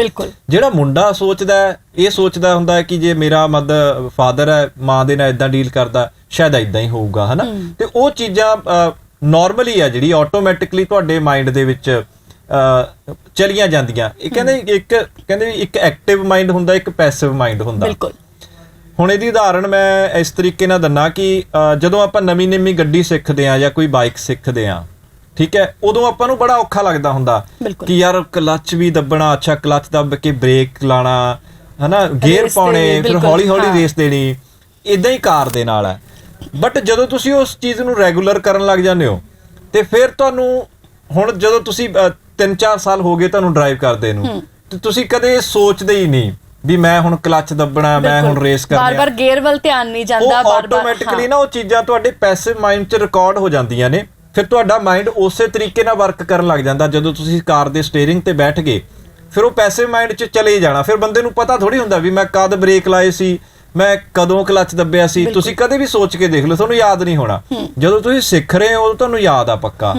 ਜਿਹੜਾ ਮੁੰਡਾ ਸੋਚਦਾ ਇਹ ਸੋਚਦਾ ਹੁੰਦਾ ਕਿ ਜੇ ਮੇਰਾ ਮਦ ਫਾਦਰ ਹੈ ਮਾਂ ਦੇ ਨਾਲ ਇਦਾਂ ਡੀਲ ਕਰਦਾ ਸ਼ਾਇਦ ਇਦਾਂ ਹੀ ਹੋਊਗਾ ਹਨਾ? ਤੇ ਉਹ ਚੀਜ਼ਾਂ ਨਾਰਮਲੀ ਆ ਜਿਹੜੀ ਆਟੋਮੈਟਿਕਲੀ ਤੁਹਾਡੇ ਮਾਈਂਡ ਦੇ ਵਿੱਚ ਚਲੀਆਂ ਜਾਂਦੀਆਂ। ਇਹ ਕਹਿੰਦੇ ਇੱਕ ਕਹਿੰਦੇ ਇੱਕ ਐਕਟਿਵ ਮਾਈਂਡ ਹੁੰਦਾ ਇੱਕ ਪੈਸਿਵ ਮਾਈਂਡ ਹੁੰਦਾ। ਬਿਲਕੁਲ। ਹੁਣ ਇਹਦੀ ਉਦਾਹਰਣ ਮੈਂ ਇਸ ਤਰੀਕੇ ਨਾਲ ਦਿੰਨਾ ਕਿ ਜਦੋਂ ਆਪਾਂ ਨਵੀਂ ਨਵੀਂ ਗੱਡੀ ਸਿੱਖਦੇ ਆ ਜਾਂ ਕੋਈ ਬਾਈਕ ਸਿੱਖਦੇ ਆ ਠੀਕ ਹੈ ਉਦੋਂ ਆਪਾਂ ਨੂੰ ਬੜਾ ਔਖਾ ਲੱਗਦਾ ਹੁੰਦਾ। ਕਿ ਯਾਰ ਕਲੱਚ ਵੀ ਦੱਬਣਾ ਅੱਛਾ ਕਲੱਚ ਦੱਬ ਕੇ ਬ੍ਰੇਕ ਲਾਣਾ ਹਨਾ ਗੇਅਰ ਪਾਉਣੇ ਫਿਰ ਹੌਲੀ ਹੌਲੀ। ਰੇਸ ਦੇਣੀ ਇਦਾਂ ਹੀ ਕਾਰ ਦੇ ਨਾਲ ਹੈ ਬਟ ਜਦੋਂ ਤੁਸੀਂ ਉਸ ਚੀਜ਼ ਨੂੰ ਰੈਗੂਲਰ ਕਰਨ ਲੱਗ ਜਾਂਦੇ ਹੋ ਤੇ ਫਿਰ ਤੁਹਾਨੂੰ ਹੁਣ ਜਦੋਂ ਤੁਸੀਂ 3-4 ਸਾਲ ਹੋ ਗਏ ਤੁਹਾਨੂੰ ਡਰਾਈਵ ਕਰਦੇ ਨੂੰ ਤੇ ਤੁਸੀਂ ਕਦੇ ਸੋਚਦੇ ਹੀ ਨਹੀਂ ਵੀ ਮੈਂ ਹੁਣ ਕਲੱਚ ਦੱਬਣਾ ਮੈਂ ਹੁਣ ਰੇਸ ਕਰਨੀ ਬਾਰ-ਬਾਰ ਗੇਅਰ ਵੱਲ ਧਿਆਨ ਨਹੀਂ ਜਾਂਦਾ ਬਾਰ-ਬਾਰ ਆਟੋਮੈਟਿਕਲੀ ਨਾ ਉਹ ਚੀਜ਼ਾਂ ਤੁਹਾਡੇ ਪੈਸਿਵ ਮਾਈਂਡ 'ਚ ਰਿਕਾਰਡ ਹੋ ਜਾਂਦੀਆਂ ਨੇ ਫਿਰ ਤੁਹਾਡਾ ਮਾਈਂਡ ਉਸੇ ਤਰੀਕੇ ਨਾਲ ਵਰਕ ਕਰਨ ਲੱਗ ਜਾਂਦਾ ਜਦੋਂ ਤੁਸੀਂ ਕਾਰ ਦੇ ਸਟੀਅਰਿੰਗ ਤੇ ਬੈਠ ਗਏ। ਫਿਰ ਉਹ ਪੈਸਿਵ ਮਾਈਂਡ 'ਚ ਚਲੇ ਜਾਣਾ। ਫਿਰ ਬੰਦੇ ਨੂੰ ਪਤਾ ਥੋੜੀ ਹੁੰਦਾ ਵੀ ਮੈਂ ਕਦ ਬ੍ਰੇਕ ਲਾਏ ਸੀ ਮੈਂ ਕਦੋਂ ਕਲੱਚ ਦੱਬਿਆ ਸੀ। ਤੁਸੀਂ ਕਦੇ ਵੀ ਸੋਚ ਕੇ ਦੇਖ ਲਓ ਤੁਹਾਨੂੰ ਯਾਦ ਨਹੀਂ ਹੋਣਾ। ਜਦੋਂ ਤੁਸੀਂ ਸਿੱਖ ਰਹੇ ਹੋ ਤੁਹਾਨੂੰ ਯਾਦ ਆ ਪੱਕਾ।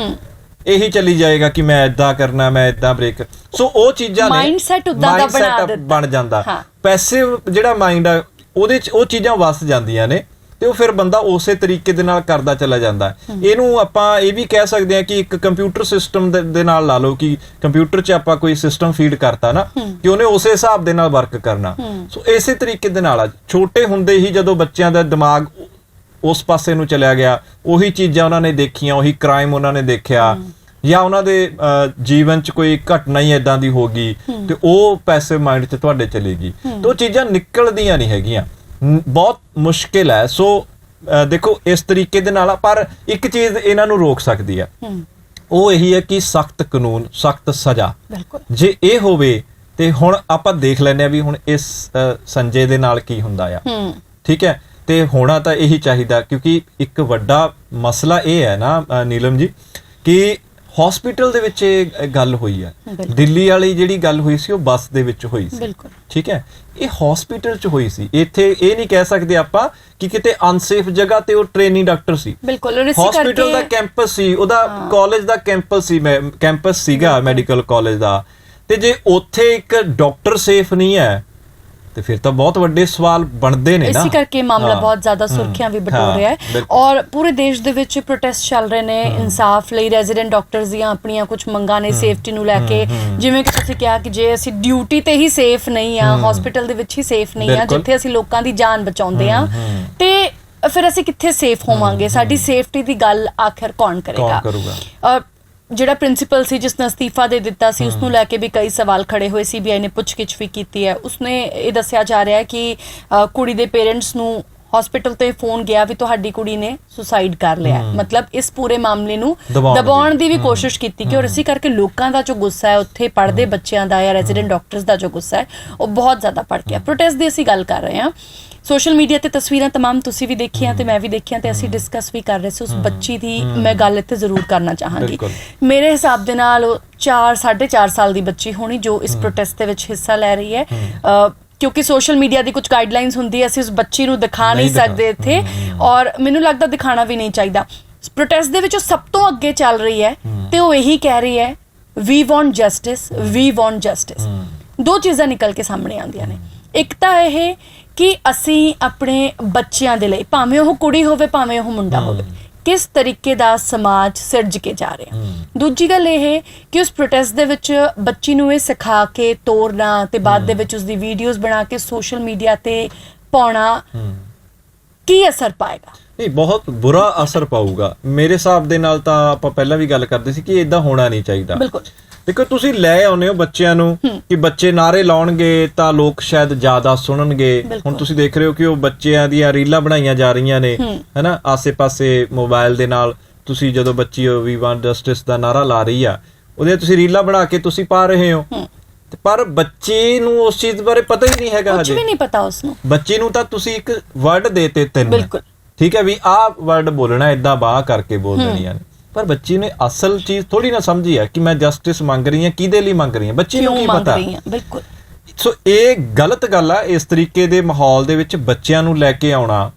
ਇਹੀ ਚੱਲੀ ਜਾਏਗਾ ਕਿ ਮੈਂ ਇਦਾਂ ਕਰਨਾ ਮੈਂ ਇਦਾਂ ਬ੍ਰੇਕ ਸੋ ਉਹ ਚੀਜ਼ਾਂ ਨੇ Mindset ਉੱਦਾਂ ਦਾ ਬਣਾ ਦਿੱਤਾ। ਬਣ ਜਾਂਦਾ। ਪੈਸਿਵ ਜਿਹੜਾ ਮਾਈਂਡ ਆ ਉਹਦੇ ਚ ਉਹ ਚੀਜ਼ਾਂ ਵਸ ਜਾਂਦੀਆਂ ਨੇ ਤੇ ਉਹ ਫਿਰ ਬੰਦਾ ਉਸੇ ਤਰੀਕੇ ਦੇ ਨਾਲ ਕਰਦਾ ਚਲਾ ਜਾਂਦਾ। ਹੈ। ਇਹਨੂੰ ਆਪਾਂ ਇਹ ਵੀ ਕਹਿ ਸਕਦੇ ਹਾਂ ਕਿ ਇੱਕ ਕੰਪਿਊਟਰ ਸਿਸਟਮ ਦੇ ਨਾਲ ਲਾ ਲਓ ਕਿ ਕੰਪਿਊਟਰ 'ਚ ਆਪਾਂ ਕੋਈ ਸਿਸਟਮ ਫੀਡ ਕਰਤਾ ਨਾ ਕਿ ਉਹਨੇ ਉਸੇ ਹਿਸਾਬ ਦੇ ਨਾਲ ਵਰਕ ਕਰਨਾ। ਸੋ ਇਸੇ ਤਰੀਕੇ ਦੇ ਨਾਲ ਆ। ਛੋਟੇ ਹੁੰਦੇ ਹੀ ਜਦੋਂ ਬੱਚਿਆਂ ਦਾ ਦਿਮਾਗ ਉਸ ਪਾਸੇ ਨੂੰ ਚਲਿਆ ਗਿਆ ਉਹੀ ਚੀਜ਼ਾਂ ਉਹਨਾਂ ਨੇ ਦੇਖੀਆਂ ਉਹੀ ਕ੍ਰਾਈਮ ਉਹਨਾਂ ਨੇ ਦੇਖਿਆ। ਜਾਂ ਉਹਨਾਂ ਦੇ ਜੀਵਨ 'ਚ ਕੋਈ ਘਟਨਾ ਹੀ ਇਦਾਂ ਦੀ ਹੋ ਗਈ ਤੇ ਉਹ ਪੈਸਿਵ ਮਾਈਂਡ 'ਚ ਤੁਹਾਡੇ ਚਲੇਗੀ ਤੇ ਉਹ ਚੀਜ਼ਾਂ ਨਿਕਲਦੀਆਂ ਨਹੀਂ ਹੈਗੀਆਂ। ਬਹੁਤ ਮੁਸ਼ਕਿਲ ਹੈ। ਸੋ ਦੇਖੋ ਇਸ ਤਰੀਕੇ ਦੇ ਨਾਲ ਪਰ ਇੱਕ ਚੀਜ਼ ਇਹਨਾਂ ਨੂੰ ਰੋਕ ਸਕਦੀ ਹੈ। ਉਹ ਇਹੀ ਹੈ ਕਿ ਸਖਤ ਕਾਨੂੰਨ ਸਖਤ ਸਜ਼ਾ। ਜੇ ਇਹ ਹੋਵੇ ਤੇ ਹੁਣ ਆਪਾਂ ਦੇਖ ਲੈਂਦੇ ਆ ਵੀ ਹੁਣ ਇਸ ਸੰਜੇ ਦੇ ਨਾਲ ਕੀ ਹੁੰਦਾ ਆ। ਠੀਕ ਹੈ? ਤੇ ਹੋਣਾ ਤਾਂ ਇਹੀ ਚਾਹੀਦਾ ਕਿਉਂਕਿ ਇੱਕ ਵੱਡਾ ਮਸਲਾ ਇਹ ਹੈ ਨਾ ਨੀਲਮ ਜੀ ਕਿ ਹਸਪੀਟਲ ਦੇ ਵਿੱਚ ਇਹ ਗੱਲ ਹੋਈ ਹੈ। ਦਿੱਲੀ ਵਾਲੀ ਜਿਹੜੀ ਗੱਲ ਹੋਈ ਸੀ ਉਹ ਬੱਸ ਦੇ ਵਿੱਚ ਹੋਈ ਸੀ। ਠੀਕ ਹੈ? ਇਹ ਹਸਪੀਟਲ 'ਚ ਹੋਈ ਸੀ। ਇੱਥੇ ਇਹ ਨਹੀਂ ਕਹਿ ਸਕਦੇ ਆਪਾਂ ਕਿ ਕਿਤੇ ਅਨਸੇਫ ਜਗ੍ਹਾ ਤੇ ਉਹ ਟ੍ਰੇਨਿੰਗ ਡਾਕਟਰ ਸੀ। ਬਿਲਕੁਲ ਹਸਪੀਟਲ ਦਾ ਕੈਂਪਸ ਸੀ। ਉਹਦਾ ਕਾਲਜ ਦਾ ਕੈਂਪਸ ਸੀ ਕੈਂਪਸ ਸੀਗਾ ਮੈਡੀਕਲ ਕਾਲਜ ਦਾ। ਤੇ ਜੇ ਉੱਥੇ ਇੱਕ ਡਾਕਟਰ ਸੇਫ ਨਹੀਂ ਹੈ ਤੇ ਫਿਰ ਤਾਂ ਬਹੁਤ ਵੱਡੇ ਸਵਾਲ ਬਣਦੇ ਨੇ ਨਾ। ਇਸੇ ਕਰਕੇ ਮਾਮਲਾ। ਬਹੁਤ ਜ਼ਿਆਦਾ ਸੁਰਖੀਆਂ ਵੀ ਬਟੋਰ ਰਿਹਾ ਹੈ। ਔਰ ਪੂਰੇ ਦੇਸ਼ ਦੇ ਵਿੱਚ ਪ੍ਰੋਟੈਸਟ ਚੱਲ ਰਹੇ ਨੇ ਇਨਸਾਫ ਲਈ ਰੈਜ਼ੀਡੈਂਟ ਡਾਕਟਰਸ ਦੀਆਂ ਆਪਣੀਆਂ ਕੁਝ ਮੰਗਾਂ ਨੇ ਸੇਫਟੀ ਨੂੰ ਲੈ ਕੇ। ਜਿਵੇਂ ਕਿ ਤੁਸੀਂ ਕਿਹਾ ਕਿ ਜੇ ਅਸੀਂ ਡਿਊਟੀ ਤੇ ਹੀ ਸੇਫ ਨਹੀਂ ਆ ਹਸਪੀਟਲ ਦੇ ਵਿੱਚ ਹੀ ਸੇਫ ਨਹੀਂ ਆ। ਜਿੱਥੇ ਅਸੀਂ ਲੋਕਾਂ ਦੀ ਜਾਨ ਬਚਾਉਂਦੇ ਆ ਤੇ ਫਿਰ ਅਸੀਂ ਕਿੱਥੇ ਸੇਫ ਹੋਵਾਂਗੇ? ਸਾਡੀ ਸੇਫਟੀ ਦੀ ਗੱਲ ਆਖਿਰ ਕੌਣ ਕਰੇਗਾ? ਜਿਹੜਾ ਪ੍ਰਿੰਸੀਪਲ ਸੀ ਜਿਸ ਨੇ ਅਸਤੀਫਾ ਦੇ ਦਿੱਤਾ ਸੀ ਉਸ ਨੂੰ ਲੈ ਕੇ ਵੀ ਕਈ ਸਵਾਲ ਖੜੇ ਹੋਏ ਸੀਬੀਆਈ ਨੇ ਪੁੱਛਗਿੱਛ ਵੀ ਕੀਤੀ ਹੈ। ਉਸਨੇ ਇਹ ਦੱਸਿਆ ਜਾ ਰਿਹਾ ਹੈ ਕਿ ਕੁੜੀ ਦੇ ਪੇਰੈਂਟਸ ਨੂੰ ਹਸਪੀਟਲ ਤੇ ਫੋਨ ਗਿਆ ਵੀ ਤੁਹਾਡੀ ਕੁੜੀ ਨੇ ਸੁਸਾਈਡ ਕਰ ਲਿਆ ਹੈ। ਮਤਲਬ ਇਸ ਪੂਰੇ ਮਾਮਲੇ ਨੂੰ ਦਬਾਉਣ ਦੀ। ਦਬਾਉਣ ਦੀ ਵੀ ਕੋਸ਼ਿਸ਼ ਕੀਤੀ ਕਿ ਔਰ ਇਸੇ ਕਰਕੇ ਲੋਕਾਂ ਦਾ ਜੋ ਗੁੱਸਾ ਹੈ ਉੱਥੇ ਪੜਦੇ ਬੱਚਿਆਂ ਦਾ ਜਾਂ ਰੈਜ਼ੀਡੈਂਟ ਡਾਕਟਰਸ ਦਾ ਜੋ ਗੁੱਸਾ ਹੈ ਉਹ ਬਹੁਤ ਜ਼ਿਆਦਾ ਭੜ ਗਿਆ ਪ੍ਰੋਟੈਸਟ ਦੀ ਅਸੀਂ ਗੱਲ ਕਰ ਰਹੇ ਹਾਂ ਸੋਸ਼ਲ ਮੀਡੀਆ ਤੇ ਤਸਵੀਰਾਂ तमाम ਤੁਸੀਂ ਵੀ ਦੇਖੀਆਂ ਤੇ ਮੈਂ ਵੀ ਦੇਖੀਆਂ ਤੇ ਅਸੀਂ ਡਿਸਕਸ ਵੀ ਕਰ ਰਹੇ ਸੀ ਉਸ ਬੱਚੀ ਦੀ ਮੈਂ ਗੱਲ ਇੱਥੇ ਜ਼ਰੂਰ ਕਰਨਾ ਚਾਹਾਂਗੀ ਬਿਲਕੁਲ। ਮੇਰੇ ਹਿਸਾਬ ਦੇ ਨਾਲ 4 4.5 ਸਾਲ ਦੀ ਬੱਚੀ ਹੋਣੀ ਜੋ ਇਸ ਪ੍ਰੋਟੈਸਟ ਦੇ ਵਿੱਚ ਹਿੱਸਾ ਲੈ ਰਹੀ ਹੈ ਅ, ਕਿਉਂਕਿ ਸੋਸ਼ਲ ਮੀਡੀਆ ਦੀ ਕੁਝ ਗਾਈਡਲਾਈਨਸ ਹੁੰਦੀ ਹੈ ਅਸੀਂ ਉਸ ਬੱਚੀ ਨੂੰ ਦਿਖਾ ਨਹੀਂ ਸਕਦੇ ਇੱਥੇ ਔਰ ਮੈਨੂੰ ਲੱਗਦਾ ਦਿਖਾਣਾ ਵੀ ਨਹੀਂ ਚਾਹੀਦਾ। ਪ੍ਰੋਟੈਸਟ ਦੇ ਵਿੱਚ ਉਹ ਸਭ ਤੋਂ ਅੱਗੇ ਚੱਲ ਰਹੀ ਹੈ ਤੇ ਉਹ ਇਹੀ ਕਹਿ ਰਹੀ ਹੈ we want justice we want justice ਦੋ ਚੀਜ਼ਾਂ ਨਿਕਲ ਕੇ ਸਾਹਮਣੇ ਆਉਂਦੀਆਂ ਨੇ। ਇੱਕ ਤਾਂ ਇਹ ਕਿ ਅਸੀਂ ਆਪਣੇ ਬੱਚਿਆਂ ਦੇ ਲਈ ਭਾਵੇਂ ਉਹ ਕੁੜੀ ਹੋਵੇ ਭਾਵੇਂ ਉਹ ਮੁੰਡਾ ਹੋਵੇ ਕਿਸ ਤਰੀਕੇ ਦਾ ਸਮਾਜ ਸਿਰਜ ਕੇ ਜਾ ਰਹੇ। ਦੂਜੀ ਗੱਲ ਇਹ ਕਿ ਉਸ ਪ੍ਰੋਟੈਸਟ ਦੇ ਵਿੱਚ ਬੱਚੀ ਨੂੰ ਇਹ ਸਿਖਾ ਕੇ ਤੋਰਨਾ ਤੇ ਬਾਅਦ ਦੇ ਵਿੱਚ ਉਸ ਦੀ ਵੀਡੀਓਜ਼ ਬਣਾ ਕੇ ਸੋਸ਼ਲ ਮੀਡੀਆ ਤੇ ਪਾਉਣਾ ਕੀ ਅਸਰ ਪਾਏਗਾ? ਨਹੀਂ ਬਹੁਤ ਬੁਰਾ ਅਸਰ ਪਾਊਗਾ। ਮੇਰੇ ਹਿਸਾਬ ਦੇ ਨਾਲ ਤਾਂ ਆਪਾਂ ਪਹਿਲਾਂ ਵੀ ਗੱਲ ਕਰਦੇ ਸੀ ਕਿ ਇਦਾਂ ਹੋਣਾ ਨਹੀਂ ਚਾਹੀਦਾ। ਬਿਲਕੁਲ। ਦੇਖੋ ਤੁਸੀਂ ਲੈ ਆਉਨੇ ਹੋ ਬੱਚਿਆਂ ਨੂੰ ਕਿ ਬੱਚੇ ਨਾਰੇ ਲਾਉਣਗੇ ਤਾਂ ਲੋਕ ਸ਼ਾਇਦ ਜ਼ਿਆਦਾ ਸੁਣਨਗੇ। ਹੁਣ ਤੁਸੀਂ ਦੇਖ ਰਹੇ ਹੋ ਕਿ ਉਹ ਬੱਚਿਆਂ ਦੀਆਂ ਰੀਲਾਂ ਬਣਾਈਆਂ ਜਾ ਰਹੀਆਂ ਨੇ ਹੈਨਾ? ਆਸੇ-ਪਾਸੇ ਮੋਬਾਈਲ ਦੇ ਨਾਲ ਤੁਸੀਂ ਜਦੋਂ ਬੱਚੀ ਵੀ ਵਾਂਟ ਜਸਟਿਸ ਦਾ ਨਾਰਾ ਲਾ ਰਹੀ ਆ ਉਹਦੇ ਤੁਸੀਂ ਰੀਲਾਂ ਬਣਾ ਕੇ ਤੁਸੀਂ ਪਾ ਰਹੇ ਹੋ। ਪਰ ਬੱਚੇ ਨੂੰ ਉਸ ਚੀਜ਼ ਬਾਰੇ ਪਤਾ ਹੀ ਨਹੀਂ ਹੈਗਾ ਕੁਝ ਹਜੇ। ਵੀ ਨਹੀਂ ਪਤਾ ਉਸ ਨੂੰ। ਬੱਚੇ ਨੂੰ ਤਾਂ ਤੁਸੀਂ ਇੱਕ ਵਰਡ ਦੇਤੇ ਤਿੰਨ। ਬਿਲਕੁਲ। ਠੀਕ ਹੈ ਵੀ ਆਹ ਵਰਡ ਬੋਲਣਾ ਇਦਾਂ ਬਾਹ ਕਰਕੇ ਬੋਲ ਦੇਣੀਆਂ ਨੇ। ਪਰ ਬੱਚੀ ਨੇ ਅਸਲ ਚੀਜ਼ ਥੋੜੀ ਨਾ ਸਮਝੀ ਹੈ ਕਿ ਮੈਂ ਜਸਟਿਸ ਮੰਗ ਰਹੀ ਹਾਂ ਕਿਹਦੇ ਲਈ ਮੰਗ ਰਹੀ ਹਾਂ? ਬੱਚੀ ਨੂੰ ਕੀ ਪਤਾ? ਬਿਲਕੁਲ। ਸੋ ਇਹ ਗਲਤ ਗੱਲ ਆ ਇਸ ਤਰੀਕੇ ਦੇ ਮਾਹੌਲ ਦੇ ਵਿੱਚ ਬੱਚਿਆਂ ਨੂੰ ਲੈ ਕੇ ਆਉਣਾ।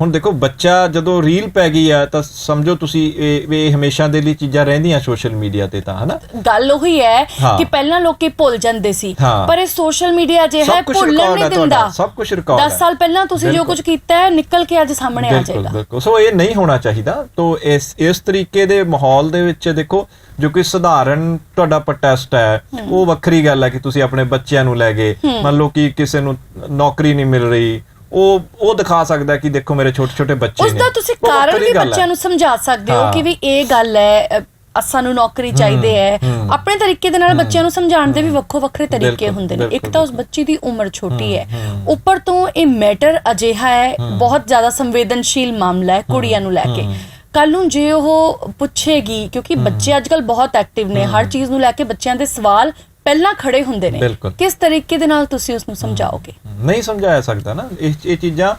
ਹੁਣ ਦੇਖੋ ਬੱਚਾ ਜਦੋਂ ਰੀਲ ਪੈ ਗਈ ਆ ਤਾਂ ਸਮਝੋ ਤੁਸੀਂ ਇਹ ਇਹ ਹਮੇਸ਼ਾ ਦੇ ਲਈ ਚੀਜ਼ਾਂ ਰਹਿੰਦੀਆਂ ਸੋਸ਼ਲ ਮੀਡੀਆ ਤੇ ਤਾਂ ਹਨਾ ਗੱਲ ਉਹੀ ਹੈ। ਕਿ ਪਹਿਲਾਂ ਲੋਕੀ ਭੁੱਲ ਜਾਂਦੇ ਸੀ। ਪਰ ਇਹ ਸੋਸ਼ਲ ਮੀਡੀਆ ਜੇ ਹੈ ਭੁੱਲਣ ਨਹੀਂ ਦਿੰਦਾ ਸਭ ਕੁਛ record 10 ਹੈ। ਸਾਲ ਪਹਿਲਾਂ ਤੁਸੀਂ ਜੋ। ਕੁਝ ਕੀਤਾ ਹੈ ਨਿਕਲ ਕੇ ਅੱਜ ਸਾਹਮਣੇ ਆ ਜਾਏਗਾ ਬਿਲਕੁਲ ਸੋ ਇਹ ਨਹੀਂ ਹੋਣਾ ਚਾਹੀਦਾ ਤੋ ਇਸ ਇਸ ਤਰੀਕੇ ਦੇ ਮਾਹੌਲ ਦੇ ਵਿੱਚ ਦੇਖੋ ਜੋ ਕਿ ਸਧਾਰਨ ਤੁਹਾਡਾ ਪ੍ਰੋਟੈਸਟ ਹੈ ਉਹ ਵੱਖਰੀ ਗੱਲ ਹੈ ਕਿ ਤੁਸੀਂ ਆਪਣੇ ਬੱਚਿਆਂ ਨੂੰ ਲੈ ਗਏ ਮੰਨ ਲਓ ਕਿ ਕਿਸੇ ਨੂੰ ਨੌਕਰੀ ਨਹੀਂ ਮਿਲ ਰਹੀ ਉਹ ਉਹ ਦਿਖਾ ਸਕਦਾ ਕਿ ਦੇਖੋ ਮੇਰੇ ਛੋਟੇ ਛੋਟੇ ਬੱਚੇ ਨੇ। ਉਸ ਦਾ ਤੁਸੀਂ ਕਾਰਨ ਵੀ। ਬੱਚਿਆਂ ਨੂੰ ਸਮਝਾ ਸਕਦੇ ਹੋ। ਕਿ ਵੀ ਇਹ ਗੱਲ ਹੈ ਸਾਨੂੰ ਨੌਕਰੀ ਚਾਹੀਦੀ ਹੈ। ਆਪਣੇ ਤਰੀਕੇ ਦੇ ਨਾਲ ਬੱਚਿਆਂ ਨੂੰ ਸਮਝਾਉਣ ਦੇ ਵੀ ਵੱਖੋ ਵੱਖਰੇ ਤਰੀਕੇ ਹੁੰਦੇ ਨੇ। ਇੱਕ ਤਾਂ ਉਸ ਬੱਚੀ ਦੀ ਉਮਰ ਛੋਟੀ ਹੈ ਉੱਪਰ ਤੋਂ ਇਹ ਮੈਟਰ ਅਜਿਹਾ ਹੈ ਬਹੁਤ ਜ਼ਿਆਦਾ ਸੰਵੇਦਨਸ਼ੀਲ ਮਾਮਲਾ ਹੈ ਕੁੜੀਆਂ ਨੂੰ ਲੈ ਕੇ। ਕੱਲ ਨੂੰ ਜੇ ਉਹ ਪੁੱਛੇਗੀ ਕਿਉਂਕਿ ਬੱਚੇ ਅੱਜਕੱਲ ਬਹੁਤ ਐਕਟਿਵ ਨੇ ਹਰ ਚੀਜ਼ ਨੂੰ ਲੈ ਕੇ ਬੱਚਿਆਂ ਦੇ ਸਵਾਲ ਪਹਿਲਾਂ ਖੜੇ ਹੁੰਦੇ ਨੇ। ਬਿਲਕੁਲ। ਕਿਸ ਤਰੀਕੇ ਦੇ ਨਾਲ ਤੁਸੀਂ ਉਸ ਨੂੰ ਸਮਝਾਓਗੇ ਨਹੀਂ ਸਮਝਾਇਆ ਸਕਦਾ ਨਾ। ਇਹ ਇਹ ਚੀਜ਼ਾਂ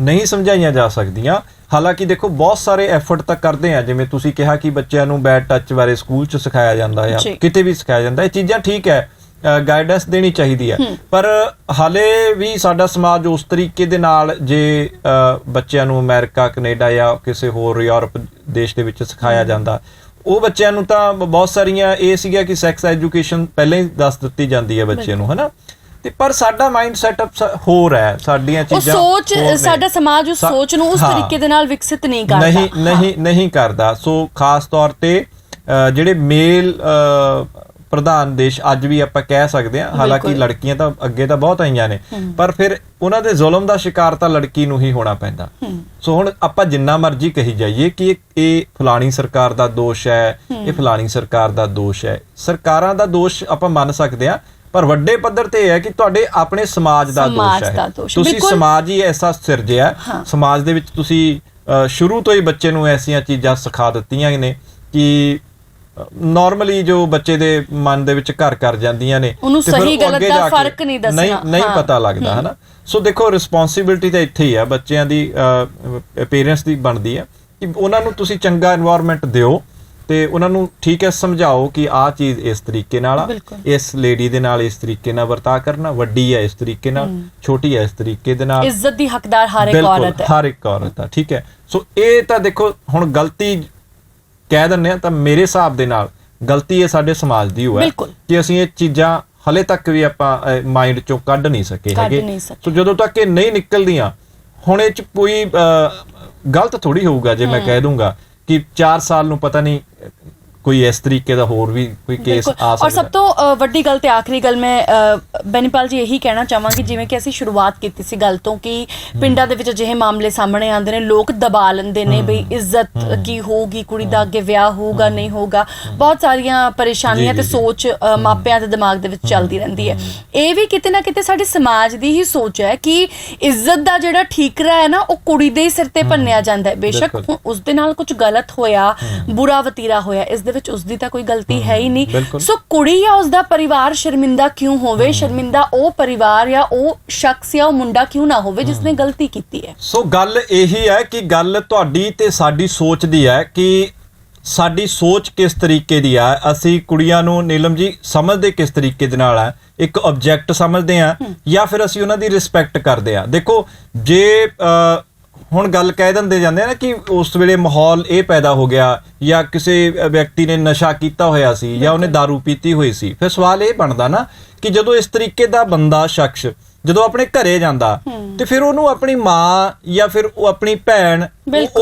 ਨਹੀਂ ਸਮਝਾਈਆਂ ਜਾ ਸਕਦੀਆਂ। ਹਾਲਾਂਕਿ ਦੇਖੋ ਬਹੁਤ ਸਾਰੇ ਐਫਰਟ ਤਾਂ ਕਰਦੇ ਆ। ਜਿਵੇਂ ਤੁਸੀਂ ਕਿਹਾ ਕਿ ਬੱਚਿਆਂ ਨੂੰ ਬੈਡ ਟੱਚ ਬਾਰੇ ਸਕੂਲ 'ਚ ਸਿਖਾਇਆ ਜਾਂਦਾ ਜੀ। ਕਿਤੇ ਵੀ ਸਿਖਾਇਆ ਜਾਂਦਾ ਇਹ ਚੀਜ਼ਾਂ ਠੀਕ ਹੈ। ਗਾਈਡੈਂਸ ਦੇਣੀ ਚਾਹੀਦੀ ਹੈ। ਪਰ ਹਾਲੇ ਵੀ ਸਾਡਾ ਸਮਾਜ ਉਸ ਤਰੀਕੇ ਦੇ ਨਾਲ ਜੇ ਅ, ਬੱਚਿਆਂ ਨੂੰ ਅਮਰੀਕਾ ਕੈਨੇਡਾ ਜਾਂ ਕਿਸੇ ਹੋਰ ਯੂਰਪ ਦੇਸ਼ ਦੇ ਵਿੱਚ ਸਿਖਾਇਆ ਜਾਂਦਾ ਉਹ ਬੱਚਿਆਂ ਨੂੰ ਤਾਂ ਬਹੁਤ ਸਾਰੀਆਂ ਇਹ ਸੀਗਾ ਕਿ ਸੈਕਸ ਐਜੂਕੇਸ਼ਨ ਪਹਿਲਾਂ ਹੀ ਦੱਸ ਦਿੱਤੀ ਜਾਂਦੀ ਹੈ ਬੱਚੇ ਨੂੰ ਹਨਾ ਤੇ ਪਰ ਸਾਡਾ ਮਾਈਂਡ ਸੈਟਅਪ ਹੋਰ ਹੈ ਸਾਡੀਆਂ ਉਹ ਚੀਜ਼ਾਂ ਸੋਚ ਹੋਰ ਨੇ। ਸਾਡਾ ਸਮਾਜ ਉਸ ਸੋਚ ਨੂੰ ਉਸ। ਤਰੀਕੇ ਦੇ ਨਾਲ ਵਿਕਸਿਤ ਨਹੀਂ ਕਰਦਾ ਨਹੀਂ ਨਹੀਂ ਨਹੀਂ ਕਰਦਾ ਸੋ ਖਾਸ ਤੌਰ ਤੇ ਜਿਹੜੇ ਮੇਲ ਪ੍ਰਧਾਨ ਦੇਸ਼ ਅੱਜ ਵੀ ਆਪਾਂ ਕਹਿ ਸਕਦੇ ਹਾਂ ਹਾਲਾਂਕਿ। ਲੜਕੀਆਂ ਤਾਂ ਅੱਗੇ ਤਾਂ ਬਹੁਤ ਆਈਆਂ ਨੇ ਪਰ ਫਿਰ ਉਹਨਾਂ ਦੇ ਜ਼ੁਲਮ ਦਾ ਸ਼ਿਕਾਰ ਤਾਂ ਲੜਕੀ ਨੂੰ ਹੀ ਹੋਣਾ ਪੈਂਦਾ। ਸੋ ਹੁਣ ਆਪਾਂ ਜਿੰਨਾ ਮਰਜ਼ੀ ਕਹੀ ਜਾਈਏ ਕਿ ਇਹ- ਫਲਾਣੀ ਸਰਕਾਰ ਦਾ ਦੋਸ਼ ਹੈ ਇਹ ਫਲਾਣੀ ਸਰਕਾਰ ਦਾ ਦੋਸ਼ ਹੈ। ਸਰਕਾਰਾਂ ਦਾ ਦੋਸ਼ ਆਪਾਂ ਮੰਨ ਸਕਦੇ ਹਾਂ ਪਰ ਵੱਡੇ ਪੱਧਰ ਤੇ ਇਹ ਹੈ ਕਿ ਤੁਹਾਡੇ ਆਪਣੇ ਸਮਾਜ ਦਾ ਦੋਸ਼ ਹੈ। ਤੁਸੀਂ। ਸਮਾਜ ਹੀ ਐਸਾ ਸਿਰਜਿਆ ਸਮਾਜ ਦੇ ਵਿੱਚ ਤੁਸੀਂ ਸ਼ੁਰੂ ਤੋਂ ਹੀ ਬੱਚੇ ਨੂੰ ਐਸੀਆਂ ਚੀਜ਼ਾਂ ਸਿਖਾ ਦਿੱਤੀਆਂ ਨੇ ਕਿ ਨਾਰਮਲੀ ਜੋ ਬੱਚੇ ਦੇ ਮਨ ਦੇ ਵਿੱਚ ਘਰ ਕਰ ਜਾਂਦੀਆਂ ਨੇ ਉਹਨੂੰ ਸਹੀ ਗਲਤ ਦਾ ਫ਼ਰਕ ਨਹੀਂ ਦੱਸਣਾ। ਨਹੀਂ ਨਹੀਂ ਪਤਾ ਲੱਗਦਾ ਹਨਾ? ਸੋ ਦੇਖੋ ਰਿਸਪੌਂਸਿਬਿਲਟੀ ਤਾਂ ਇੱਥੇ ਹੀ ਆ ਬੱਚਿਆਂ ਦੀ ਪੇਰੈਂਟਸ ਦੀ ਬਣਦੀ ਆ। ਕਿ ਉਹਨਾਂ ਨੂੰ ਤੁਸੀਂ ਚੰਗਾ এনवायरमेंट ਦਿਓ ਤੇ ਉਹਨਾਂ ਨੂੰ ਠੀਕ ਹੈ ਸਮਝਾਓ ਕਿ ਆਹ ਚੀਜ਼ ਇਸ ਤਰੀਕੇ ਨਾਲ ਆ ਇਸ ਲੇਡੀ ਦੇ ਨਾਲ ਇਸ ਤਰੀਕੇ ਨਾਲ ਵਰਤਾ ਕਰਨਾ ਵੱਡੀ ਹੈ ਇਸ ਤਰੀਕੇ ਨਾਲ ਛੋਟੀ ਹੈ ਇਸ ਤਰੀਕੇ ਦੇ ਨਾਲ। ਇੱਜ਼ਤ ਦੀ ਹੱਕਦਾਰ ਹਰ ਇੱਕ ਔਰਤ ਹੈ। ਹਰ ਇੱਕ ਔਰਤ ਹੈ ਠੀਕ ਹੈ। ਸੋ ਇਹ ਤਾਂ ਦੇਖੋ ਹੁਣ ਗਲਤੀ ਕਹਿ ਦਿੰਦੇ ਆ ਤਾਂ ਮੇਰੇ ਹਿਸਾਬ ਦੇ ਨਾਲ ਗਲਤੀ ਇਹ ਸਾਡੇ ਸਮਾਜ ਦੀ ਹੋਇਆ। ਕਿ ਅਸੀਂ ਇਹ ਚੀਜ਼ਾਂ ਹਲੇ ਤੱਕ ਵੀ ਆਪਾਂ ਮਾਈਂਡ ਚੋਂ ਕੱਢ ਨਹੀਂ ਸਕੇ ਹੈਗੇ। ਸੋ ਜਦੋਂ ਤੱਕ ਇਹ ਨਹੀਂ ਨਿਕਲਦੀਆਂ ਹੁਣ ਇਹ ਚ ਕੋਈ ਗਲਤ ਥੋੜੀ ਹੋਊਗਾ ਜੇ ਮੈਂ ਕਹਿ ਦੂੰਗਾ ਕਿ 4 ਸਾਲ ਨੂੰ ਪਤਾ ਨਹੀਂ ਕੋਈ ਇਸ ਤਰੀਕੇ ਦਾ ਹੋਰ ਵੀ ਕੋਈ ਕੇਸ ਆ ਔਰ ਸਕਦਾ ਸਭ ਤੋਂ ਵੱਡੀ ਗੱਲ ਤੇ ਆਖਰੀ ਗੱਲ ਮੈਂ ਬੈਨੀਪਾਲ ਜੀ ਇਹੀ ਕਹਿਣਾ ਚਾਹਾਂਗੀ ਜਿਵੇਂ ਕਿ ਅਸੀਂ ਸ਼ੁਰੂਆਤ ਕੀਤੀ ਸੀ ਗੱਲ ਤੋਂ ਕਿ ਪਿੰਡਾਂ ਦੇ ਵਿੱਚ ਅਜਿਹੇ ਮਾਮਲੇ ਸਾਹਮਣੇ ਆਉਂਦੇ ਨੇ ਲੋਕ ਦਬਾ ਲੈਂਦੇ ਨੇ ਬਈ ਇੱਜ਼ਤ ਕੀ ਹੋਊਗੀ ਕੁੜੀ ਦਾ ਅੱਗੇ ਵਿਆਹ ਹੋਊਗਾ ਨਹੀਂ ਹੋਊਗਾ ਬਹੁਤ ਸਾਰੀਆਂ ਪਰੇਸ਼ਾਨੀਆਂ ਤੇ ਸੋਚ ਮਾਪਿਆਂ ਦੇ ਦਿਮਾਗ ਦੇ ਵਿੱਚ ਚੱਲਦੀ ਰਹਿੰਦੀ ਹੈ। ਇਹ ਵੀ ਕਿਤੇ ਨਾ ਕਿਤੇ ਸਾਡੇ ਸਮਾਜ ਦੀ ਹੀ ਸੋਚ ਹੈ ਕਿ ਇੱਜ਼ਤ ਦਾ ਜਿਹੜਾ ਠੀਕਰਾ ਹੈ ਨਾ ਉਹ ਕੁੜੀ ਦੇ ਸਿਰ ਤੇ ਭੰਨਿਆ ਜਾਂਦਾ ਹੈ। ਬੇਸ਼ੱਕ ਉਸ ਦੇ ਨਾਲ ਕੁਝ ਗਲਤ ਹੋਇਆ ਬੁਰਾ ਵਤੀਰਾ ਹੋਇਆ ਇਸ ਦੇ ਵਿੱਚ ਉਸ ਦੀ ਤਾਂ ਕੋਈ ਗਲਤੀ ਹੈ ਹੀ ਨਹੀਂ। ਸੋ ਕੁੜੀ ਜਾਂ ਉਸ ਦਾ ਪਰਿਵਾਰ ਸ਼ਰਮਿੰਦਾ ਕਿਉਂ ਹੋਵੇ? ਸ਼ਰਮਿੰਦਾ ਉਹ ਪਰਿਵਾਰ ਜਾਂ ਉਹ ਸ਼ਖਸ ਜਾਂ ਉਹ ਮੁੰਡਾ ਕਿਉਂ ਨਾ ਹੋਵੇ ਜਿਸ ਨੇ ਗਲਤੀ ਕੀਤੀ ਹੈ? ਸੋ ਗੱਲ ਇਹੀ ਹੈ ਕਿ ਗੱਲ ਤੁਹਾਡੀ ਤੇ ਸਾਡੀ ਸੋਚ ਦੀ ਹੈ ਕਿ ਸਾਡੀ ਸੋਚ ਕਿਸ ਤਰੀਕੇ ਦੀ ਹੈ? ਅਸੀਂ ਕੁੜੀਆਂ ਨੂੰ ਨੀਲਮ ਜੀ ਸਮਝਦੇ ਕਿਸ ਤਰੀਕੇ ਦੇ ਨਾਲ ਹੈ? ਇੱਕ ਆਬਜੈਕਟ ਸਮਝਦੇ ਆ ਜਾਂ ਫਿਰ ਅਸੀਂ ਉਹਨਾਂ ਦੀ ਰਿਸਪੈਕਟ ਕਰਦੇ ਆ ਦੇਖੋ ਜੇ ਹੁਣ ਗੱਲ ਕਹਿ ਦਿੰਦੇ ਜਾਂਦੇ ਆ ਨਾ ਕਿ ਉਸ ਵੇਲੇ ਮਾਹੌਲ ਇਹ ਪੈਦਾ ਹੋ ਗਿਆ ਜਾਂ ਕਿਸੇ ਵਿਅਕਤੀ ਨੇ ਨਸ਼ਾ ਕੀਤਾ ਹੋਇਆ ਸੀ ਜਾਂ ਉਹਨੇ दारू ਪੀਤੀ ਹੋਈ ਸੀ। ਫਿਰ ਸਵਾਲ ਇਹ ਬਣਦਾ ਨਾ ਕਿ ਜਦੋਂ ਇਸ ਤਰੀਕੇ ਦਾ ਬੰਦਾ ਸ਼ਖਸ ਜਦੋਂ ਆਪਣੇ ਘਰੇ ਜਾਂਦਾ ਤੇ ਫਿਰ ਉਹਨੂੰ ਆਪਣੀ ਮਾਂ ਜਾਂ ਫਿਰ ਉਹ ਆਪਣੀ ਭੈਣ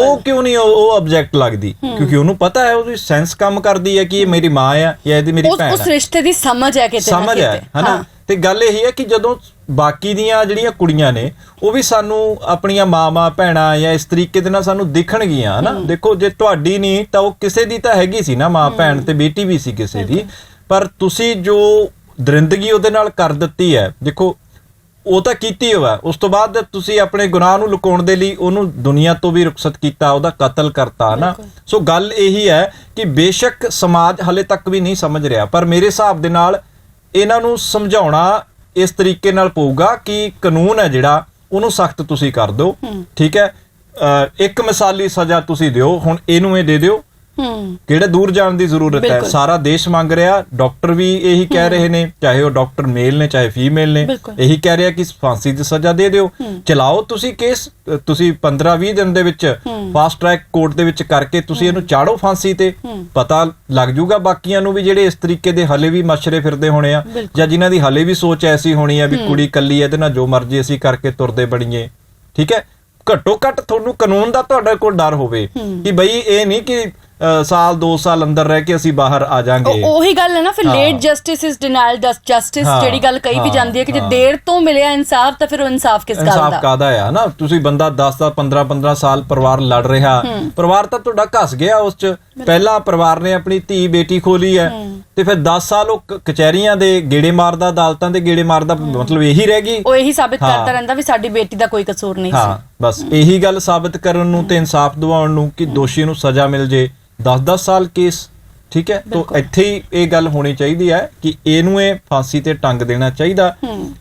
ਉਹ- ਕਿਉਂ ਨਹੀਂ ਉਹ ਆਬਜੈਕਟ ਲੱਗਦੀ? ਕਿਉਂਕਿ ਉਹਨੂੰ ਪਤਾ ਹੈ ਉਹਦੀ ਸੈਂਸ ਕੰਮ ਕਰਦੀ ਹੈ ਕਿ ਇਹ ਮੇਰੀ ਮਾਂ ਆ ਜਾਂ ਇਹਦੀ ਮੇਰੀ ਉਸ ਭੈਣ ਉਸ ਆ ਰਿਸ਼ਤੇ ਦੀ ਸਮਝ ਹੈ ਕਿਤੇ ਸਮਝ ਹੈ। ਹਨਾ? ਹਾਂ। ਤੇ ਗੱਲ ਇਹ ਹੈ ਕਿ ਜਦੋਂ ਬਾਕੀ ਦੀਆਂ ਜਿਹੜੀਆਂ ਕੁੜੀਆਂ ਨੇ ਉਹ ਵੀ ਸਾਨੂੰ ਆਪਣੀਆਂ ਮਾਵਾਂ ਭੈਣਾਂ ਜਾਂ ਇਸ ਤਰੀਕੇ ਦੇ ਨਾਲ ਸਾਨੂੰ ਦਿਖਣਗੀਆਂ ਹਨਾ? ਦੇਖੋ ਜੇ ਤੁਹਾਡੀ ਨਹੀਂ ਤਾਂ ਉਹ ਕਿਸੇ ਦੀ ਤਾਂ ਹੈਗੀ ਸੀ ਨਾ ਮਾਂ ਭੈਣ ਤੇ ਬੇਟੀ ਵੀ ਸੀ ਕਿਸੇ ਦੀ। ਪਰ ਤੁਸੀਂ ਜੋ ਦਰਿੰਦਗੀ ਉਹਦੇ ਨਾਲ ਕਰ ਦਿੱਤੀ ਹੈ ਦੇਖੋ ਉਹ ਤਾਂ ਕੀਤੀ ਹੋਇਆ ਉਸ ਤੋਂ ਬਾਅਦ ਤੁਸੀਂ ਆਪਣੇ ਗੁਨਾਹ ਨੂੰ ਲੁਕਾਉਣ ਦੇ ਲਈ ਉਹਨੂੰ ਦੁਨੀਆ ਤੋਂ ਵੀ ਰੁਖਸਤ ਕੀਤਾ ਉਹਦਾ ਕਤਲ ਕਰਤਾ ਨਾ ਸੋ ਗੱਲ ਇਹੀ ਹੈ ਕਿ ਬੇਸ਼ੱਕ ਸਮਾਜ ਹਲੇ ਤੱਕ ਵੀ ਨਹੀਂ ਸਮਝ ਰਿਹਾ ਪਰ ਮੇਰੇ ਹਿਸਾਬ ਦੇ ਨਾਲ ਇਹਨਾਂ ਨੂੰ ਸਮਝਾਉਣਾ ਇਸ ਤਰੀਕੇ ਨਾਲ ਪਊਗਾ ਕਿ ਕਾਨੂੰਨ ਹੈ ਜਿਹੜਾ ਉਹਨੂੰ ਸਖਤ ਤੁਸੀਂ ਕਰ ਦਿਓ ਠੀਕ ਹੈ? ਇੱਕ ਮਿਸਾਲੀ ਸਜ਼ਾ ਤੁਸੀਂ ਦਿਓ ਹੁਣ ਇਹਨੂੰ ਇਹ ਦੇ ਦਿਓ ਹੂੰ। ਕਿਹੜੇ ਦੂਰ ਜਾਣ ਦੀ ਜ਼ਰੂਰਤ ਹੈ। ਸਾਰਾ ਦੇਸ਼ ਮੰਗ ਰਿਹਾ ਡਾਕਟਰ ਵੀ ਇਹੀ ਕਹਿ ਰਹੇ ਨੇ ਚਾਹੇ ਉਹ ਡਾਕਟਰ ਮੇਲ ਨੇ ਚਾਹੇ ਫੀਮੇਲ ਨੇ। ਇਹੀ ਕਹਿ ਰਿਹਾ ਕਿ ਫਾਂਸੀ ਦੀ ਸਜ਼ਾ ਦੇ ਦਿਓ। ਚਲਾਓ ਤੁਸੀਂ ਕੇਸ ਤੁਸੀਂ 15-20 ਦਿਨ ਦੇ ਵਿੱਚ ਫਾਸਟ ਟਰੈਕ ਕੋਰਟ ਦੇ ਵਿੱਚ ਕਰਕੇ ਤੁਸੀਂ ਇਹਨੂੰ ਚਾੜੋ ਫਾਂਸੀ ਤੇ। ਪਤਾ ਲੱਗ ਜੂਗਾ ਬਾਕੀਆਂ ਨੂੰ ਵੀ ਜਿਹੜੇ ਇਸ ਤਰੀਕੇ ਦੇ ਹਲੇ ਵੀ ਮਸ਼ਰੇ ਫਿਰਦੇ ਹੋਣੇ ਆ। ਜਾਂ ਜਿਨ੍ਹਾਂ ਦੀ ਹਲੇ ਵੀ ਸੋਚ ਐਸੀ ਹੋਣੀ ਆ ਵੀ ਕੁੜੀ ਕੱਲੀ ਇਹਦੇ ਨਾਲ ਜੋ ਮਰਜ਼ੀ ਅਸੀਂ ਕਰਕੇ ਤੁਰਦੇ ਬਣੀਏ ਠੀਕ ਹੈ? ਘੱਟੋ ਘੱਟ ਤੁਹਾਨੂੰ ਕਾਨੂੰਨ ਦਾ ਤੁਹਾਡੇ ਕੋਲ ਡਰ ਹੋਵੇ ਕਿ ਬਈ ਇਹ ਨਹੀਂ ਕਿ ਸਾਲ 2 ਸਾਲ ਅੰਦਰ ਰਹਿ ਕੇ ਅਸੀਂ ਬਾਹਰ ਆ ਜਾਾਂਗੇ। ਉਹ- ਗੱਲ ਹੈ ਨਾ ਫਿਰ ਹਾਂ। Late justice is denial justice ਹਾਂ, ਜਿਹੜੀ ਗੱਲ ਕਹੀ ਵੀ ਹਾਂ, ਜਾਂਦੀ ਹੈ ਕਿ ਜੇ ਹਾਂ। ਦੇਰ ਤੋਂ ਮਿਲਿਆ ਇਨਸਾਫ ਤਾਂ ਫਿਰ ਉਹ ਇਨਸਾਫ ਕਿਸ ਗੱਲ ਇਨਸਾਫ ਦਾ? ਕਾਦਾ ਆ ਨਾ? ਤੁਸੀਂ ਬੰਦਾ 10 10 15 15 ਸਾਲ ਪਰਿਵਾਰ ਲੜ ਰਿਹਾ। ਪਰਿਵਾਰ ਤਾਂ ਤੁਹਾਡਾ ਘਸ ਗਿਆ ਉਸ ਚ। ਪਹਿਲਾਂ ਪਰਿਵਾਰ ਨੇ ਆਪਣੀ ਧੀ ਬੇਟੀ ਖੋਲੀ ਹੈ ਤੇ ਫਿਰ 10 ਸਾਲ ਉਹ ਕਚਹਿਰੀਆਂ ਦੇ ਗੇੜੇ ਮਾਰਦਾ ਅਦਾਲਤਾਂ ਦੇ ਗੇੜੇ ਮਾਰਦਾ ਮਤਲਬ ਇਹੀ ਰਹਿ ਗਈ। ਉਹ ਇਹੀ ਸਾਬਿਤ ਹਾਂ। ਕਰਦਾ ਰਹਿੰਦਾ ਵੀ ਸਾਡੀ ਬੇਟੀ ਦਾ ਕੋਈ ਕਸੂਰ ਨਹੀਂ ਹਾਂ ਸੀ। ਬਸ ਇਹੀ ਗੱਲ ਸਾਬਤ ਕਰਨ ਨੂੰ ਤੇ ਇਨਸਾਫ ਦਿਵਾਉਣ ਨੂੰ ਕਿ ਦੋਸ਼ੀ ਨੂੰ ਸਜ਼ਾ ਮਿਲ ਜੇ। 10-10 ਸਾਲ ਕੇਸ ਠੀਕ ਹੈ? ਤੋਂ ਇੱਥੇ ਹੀ ਇਹ ਗੱਲ ਹੋਣੀ ਚਾਹੀਦੀ ਹੈ ਕਿ ਇਹਨੂੰ ਇਹ ਫਾਂਸੀ ਤੇ ਟੰਗ ਦੇਣਾ ਚਾਹੀਦਾ।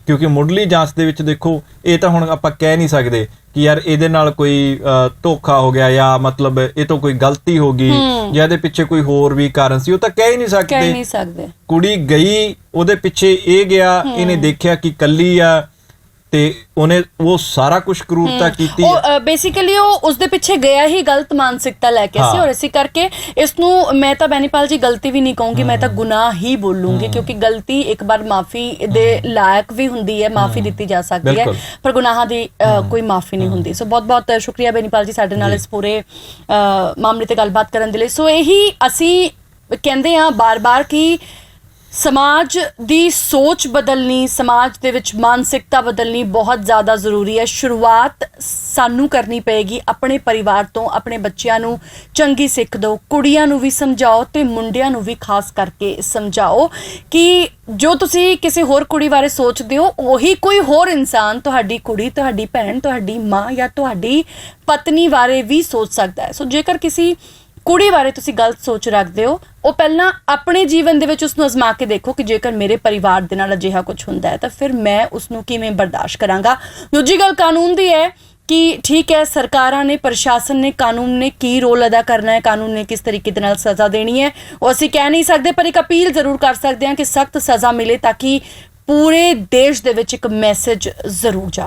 ਕਿਉਂਕਿ ਮੁੱਢਲੀ ਜਾਂਚ ਦੇ ਵਿੱਚ ਦੇਖੋ ਇਹ ਤਾਂ ਹੁਣ ਆਪਾਂ ਕਹਿ ਨਹੀਂ ਸਕਦੇ ਕਿ ਯਾਰ ਇਹਦੇ ਨਾਲ ਕੋਈ ਧੋਖਾ ਹੋ ਗਿਆ ਜਾਂ ਮਤਲਬ ਇਹ ਤੋਂ ਕੋਈ ਗਲਤੀ ਹੋ ਗਈ ਜਾਂ ਇਹਦੇ ਪਿੱਛੇ ਕੋਈ ਹੋਰ ਵੀ ਕਾਰਨ ਸੀ ਉਹ ਤਾਂ ਕਹਿ ਹੀ ਨਹੀਂ ਕਹਿ ਨਹੀਂ ਸਕਦੇ। ਕੁੜੀ ਗਈ ਉਹਦੇ ਪਿੱਛੇ ਇਹ ਗਿਆ ਇਹਨੇ ਦੇਖਿਆ ਕਿ ਕੱਲੀ ਆ ਤੇ ਉਹਨੇ ਉਹ ਸਾਰਾ ਕੁਝ ਕਰੂਰਤਾ ਕੀਤੀ। ਉਹ ਬੇਸਿਕਲੀ ਉਹ ਉਸ ਦੇ ਪਿੱਛੇ ਗਿਆ ਹੀ ਗਲਤ ਮਾਨਸਿਕਤਾ ਲੈ ਕੇ ਸੀ। ਔਰ ਇਸੇ ਕਰਕੇ ਇਸ ਨੂੰ ਮੈਂ ਤਾਂ ਬੈਨੀਪਾਲ ਜੀ ਗਲਤੀ ਵੀ ਨਹੀਂ ਕਹੂੰਗੀ ਮੈਂ ਤਾਂ ਗੁਨਾਹ ਹੀ ਬੋਲੂੰਗੀ ਕਿਉਂਕਿ ਗਲਤੀ ਇੱਕ ਵਾਰ ਮਾਫੀ ਦੇ ਲਾਇਕ ਵੀ ਹੁੰਦੀ ਹੈ ਮਾਫੀ ਦਿੱਤੀ ਜਾ ਸਕਦੀ ਹੈ। ਪਰ ਗੁਨਾਹਾਂ ਦੀ ਕੋਈ ਮਾਫੀ ਨਹੀਂ ਹੁੰਦੀ। ਸੋ ਬਹੁਤ ਬਹੁਤ ਸ਼ੁਕਰੀਆ ਬੈਨੀਪਾਲ ਜੀ ਸਾਡੇ ਨਾਲ ਇਸ ਪੂਰੇ ਮਾਮਲੇ ਤੇ ਗੱਲਬਾਤ ਕਰਨ ਦੇ ਲਈ। ਸੋ ਇਹੀ ਅਸੀਂ ਕਹਿੰਦੇ ਆ ਬਾਰ-ਬਾਰ ਕਿ ਸਮਾਜ ਦੀ ਸੋਚ ਬਦਲਣੀ, ਸਮਾਜ ਦੇ ਵਿੱਚ ਮਾਨਸਿਕਤਾ ਬਦਲਣੀ ਬਹੁਤ ਜ਼ਿਆਦਾ ਜ਼ਰੂਰੀ ਹੈ। ਸ਼ੁਰੂਆਤ ਸਾਨੂੰ ਕਰਨੀ ਪਏਗੀ। ਆਪਣੇ ਪਰਿਵਾਰ ਤੋਂ, ਆਪਣੇ ਬੱਚਿਆਂ ਨੂੰ ਚੰਗੀ ਸਿੱਖ ਦਿਓ, ਕੁੜੀਆਂ ਨੂੰ ਵੀ ਸਮਝਾਓ ਤੇ ਮੁੰਡਿਆਂ ਨੂੰ ਵੀ ਖਾਸ ਕਰਕੇ ਸਮਝਾਓ ਕਿ ਜੋ ਤੁਸੀਂ ਕਿਸੇ ਹੋਰ ਕੁੜੀ ਬਾਰੇ ਸੋਚਦੇ ਹੋ, ਉਹੀ ਕੋਈ ਹੋਰ ਇਨਸਾਨ ਤੁਹਾਡੀ ਕੁੜੀ, ਤੁਹਾਡੀ ਭੈਣ, ਤੁਹਾਡੀ ਮਾਂ ਜਾਂ ਤੁਹਾਡੀ ਪਤਨੀ ਬਾਰੇ ਵੀ ਸੋਚ ਸਕਦਾ ਹੈ। ਸੋ ਜੇਕਰ ਕਿਸੇ ਕੁੜੀ ਬਾਰੇ ਤੁਸੀਂ ਗਲਤ ਸੋਚ ਰੱਖਦੇ ਹੋ, ਉਹ ਪਹਿਲਾਂ ਆਪਣੇ ਜੀਵਨ ਦੇ ਵਿੱਚ ਉਸ ਨੂੰ ਅਜ਼ਮਾ ਕੇ ਦੇਖੋ ਕਿ ਜੇਕਰ ਮੇਰੇ ਪਰਿਵਾਰ ਦੇ ਨਾਲ ਅਜਿਹਾ ਕੁਝ ਹੁੰਦਾ ਹੈ ਤਾਂ ਫਿਰ ਮੈਂ ਉਸ ਨੂੰ ਕਿਵੇਂ ਬਰਦਾਸ਼ਤ ਕਰਾਂਗਾ। ਦੂਜੀ ਗੱਲ ਕਾਨੂੰਨ ਦੀ ਹੈ ਕਿ ਠੀਕ ਹੈ, ਸਰਕਾਰਾਂ ਨੇ, ਪ੍ਰਸ਼ਾਸਨ ਨੇ ਕਾਨੂੰਨ ਨੇ ਕੀ ਰੋਲ ਅਦਾ ਕਰਨਾ ਹੈ, ਕਾਨੂੰਨ ਨੇ ਕਿਸ ਤਰੀਕੇ ਦੇ ਨਾਲ ਸਜ਼ਾ ਦੇਣੀ ਹੈ, ਉਹ ਅਸੀਂ ਕਹਿ ਨਹੀਂ ਸਕਦੇ, ਪਰ ਇੱਕ ਅਪੀਲ ਜ਼ਰੂਰ ਕਰ ਸਕਦੇ ਹਾਂ ਕਿ ਸਖਤ ਸਜ਼ਾ ਮਿਲੇ ਤਾਂ ਕਿ ਪੂਰੇ ਦੇਸ਼ ਦੇ ਵਿੱਚ ਇੱਕ ਮੈਸੇਜ ਜ਼ਰੂਰ ਜਾ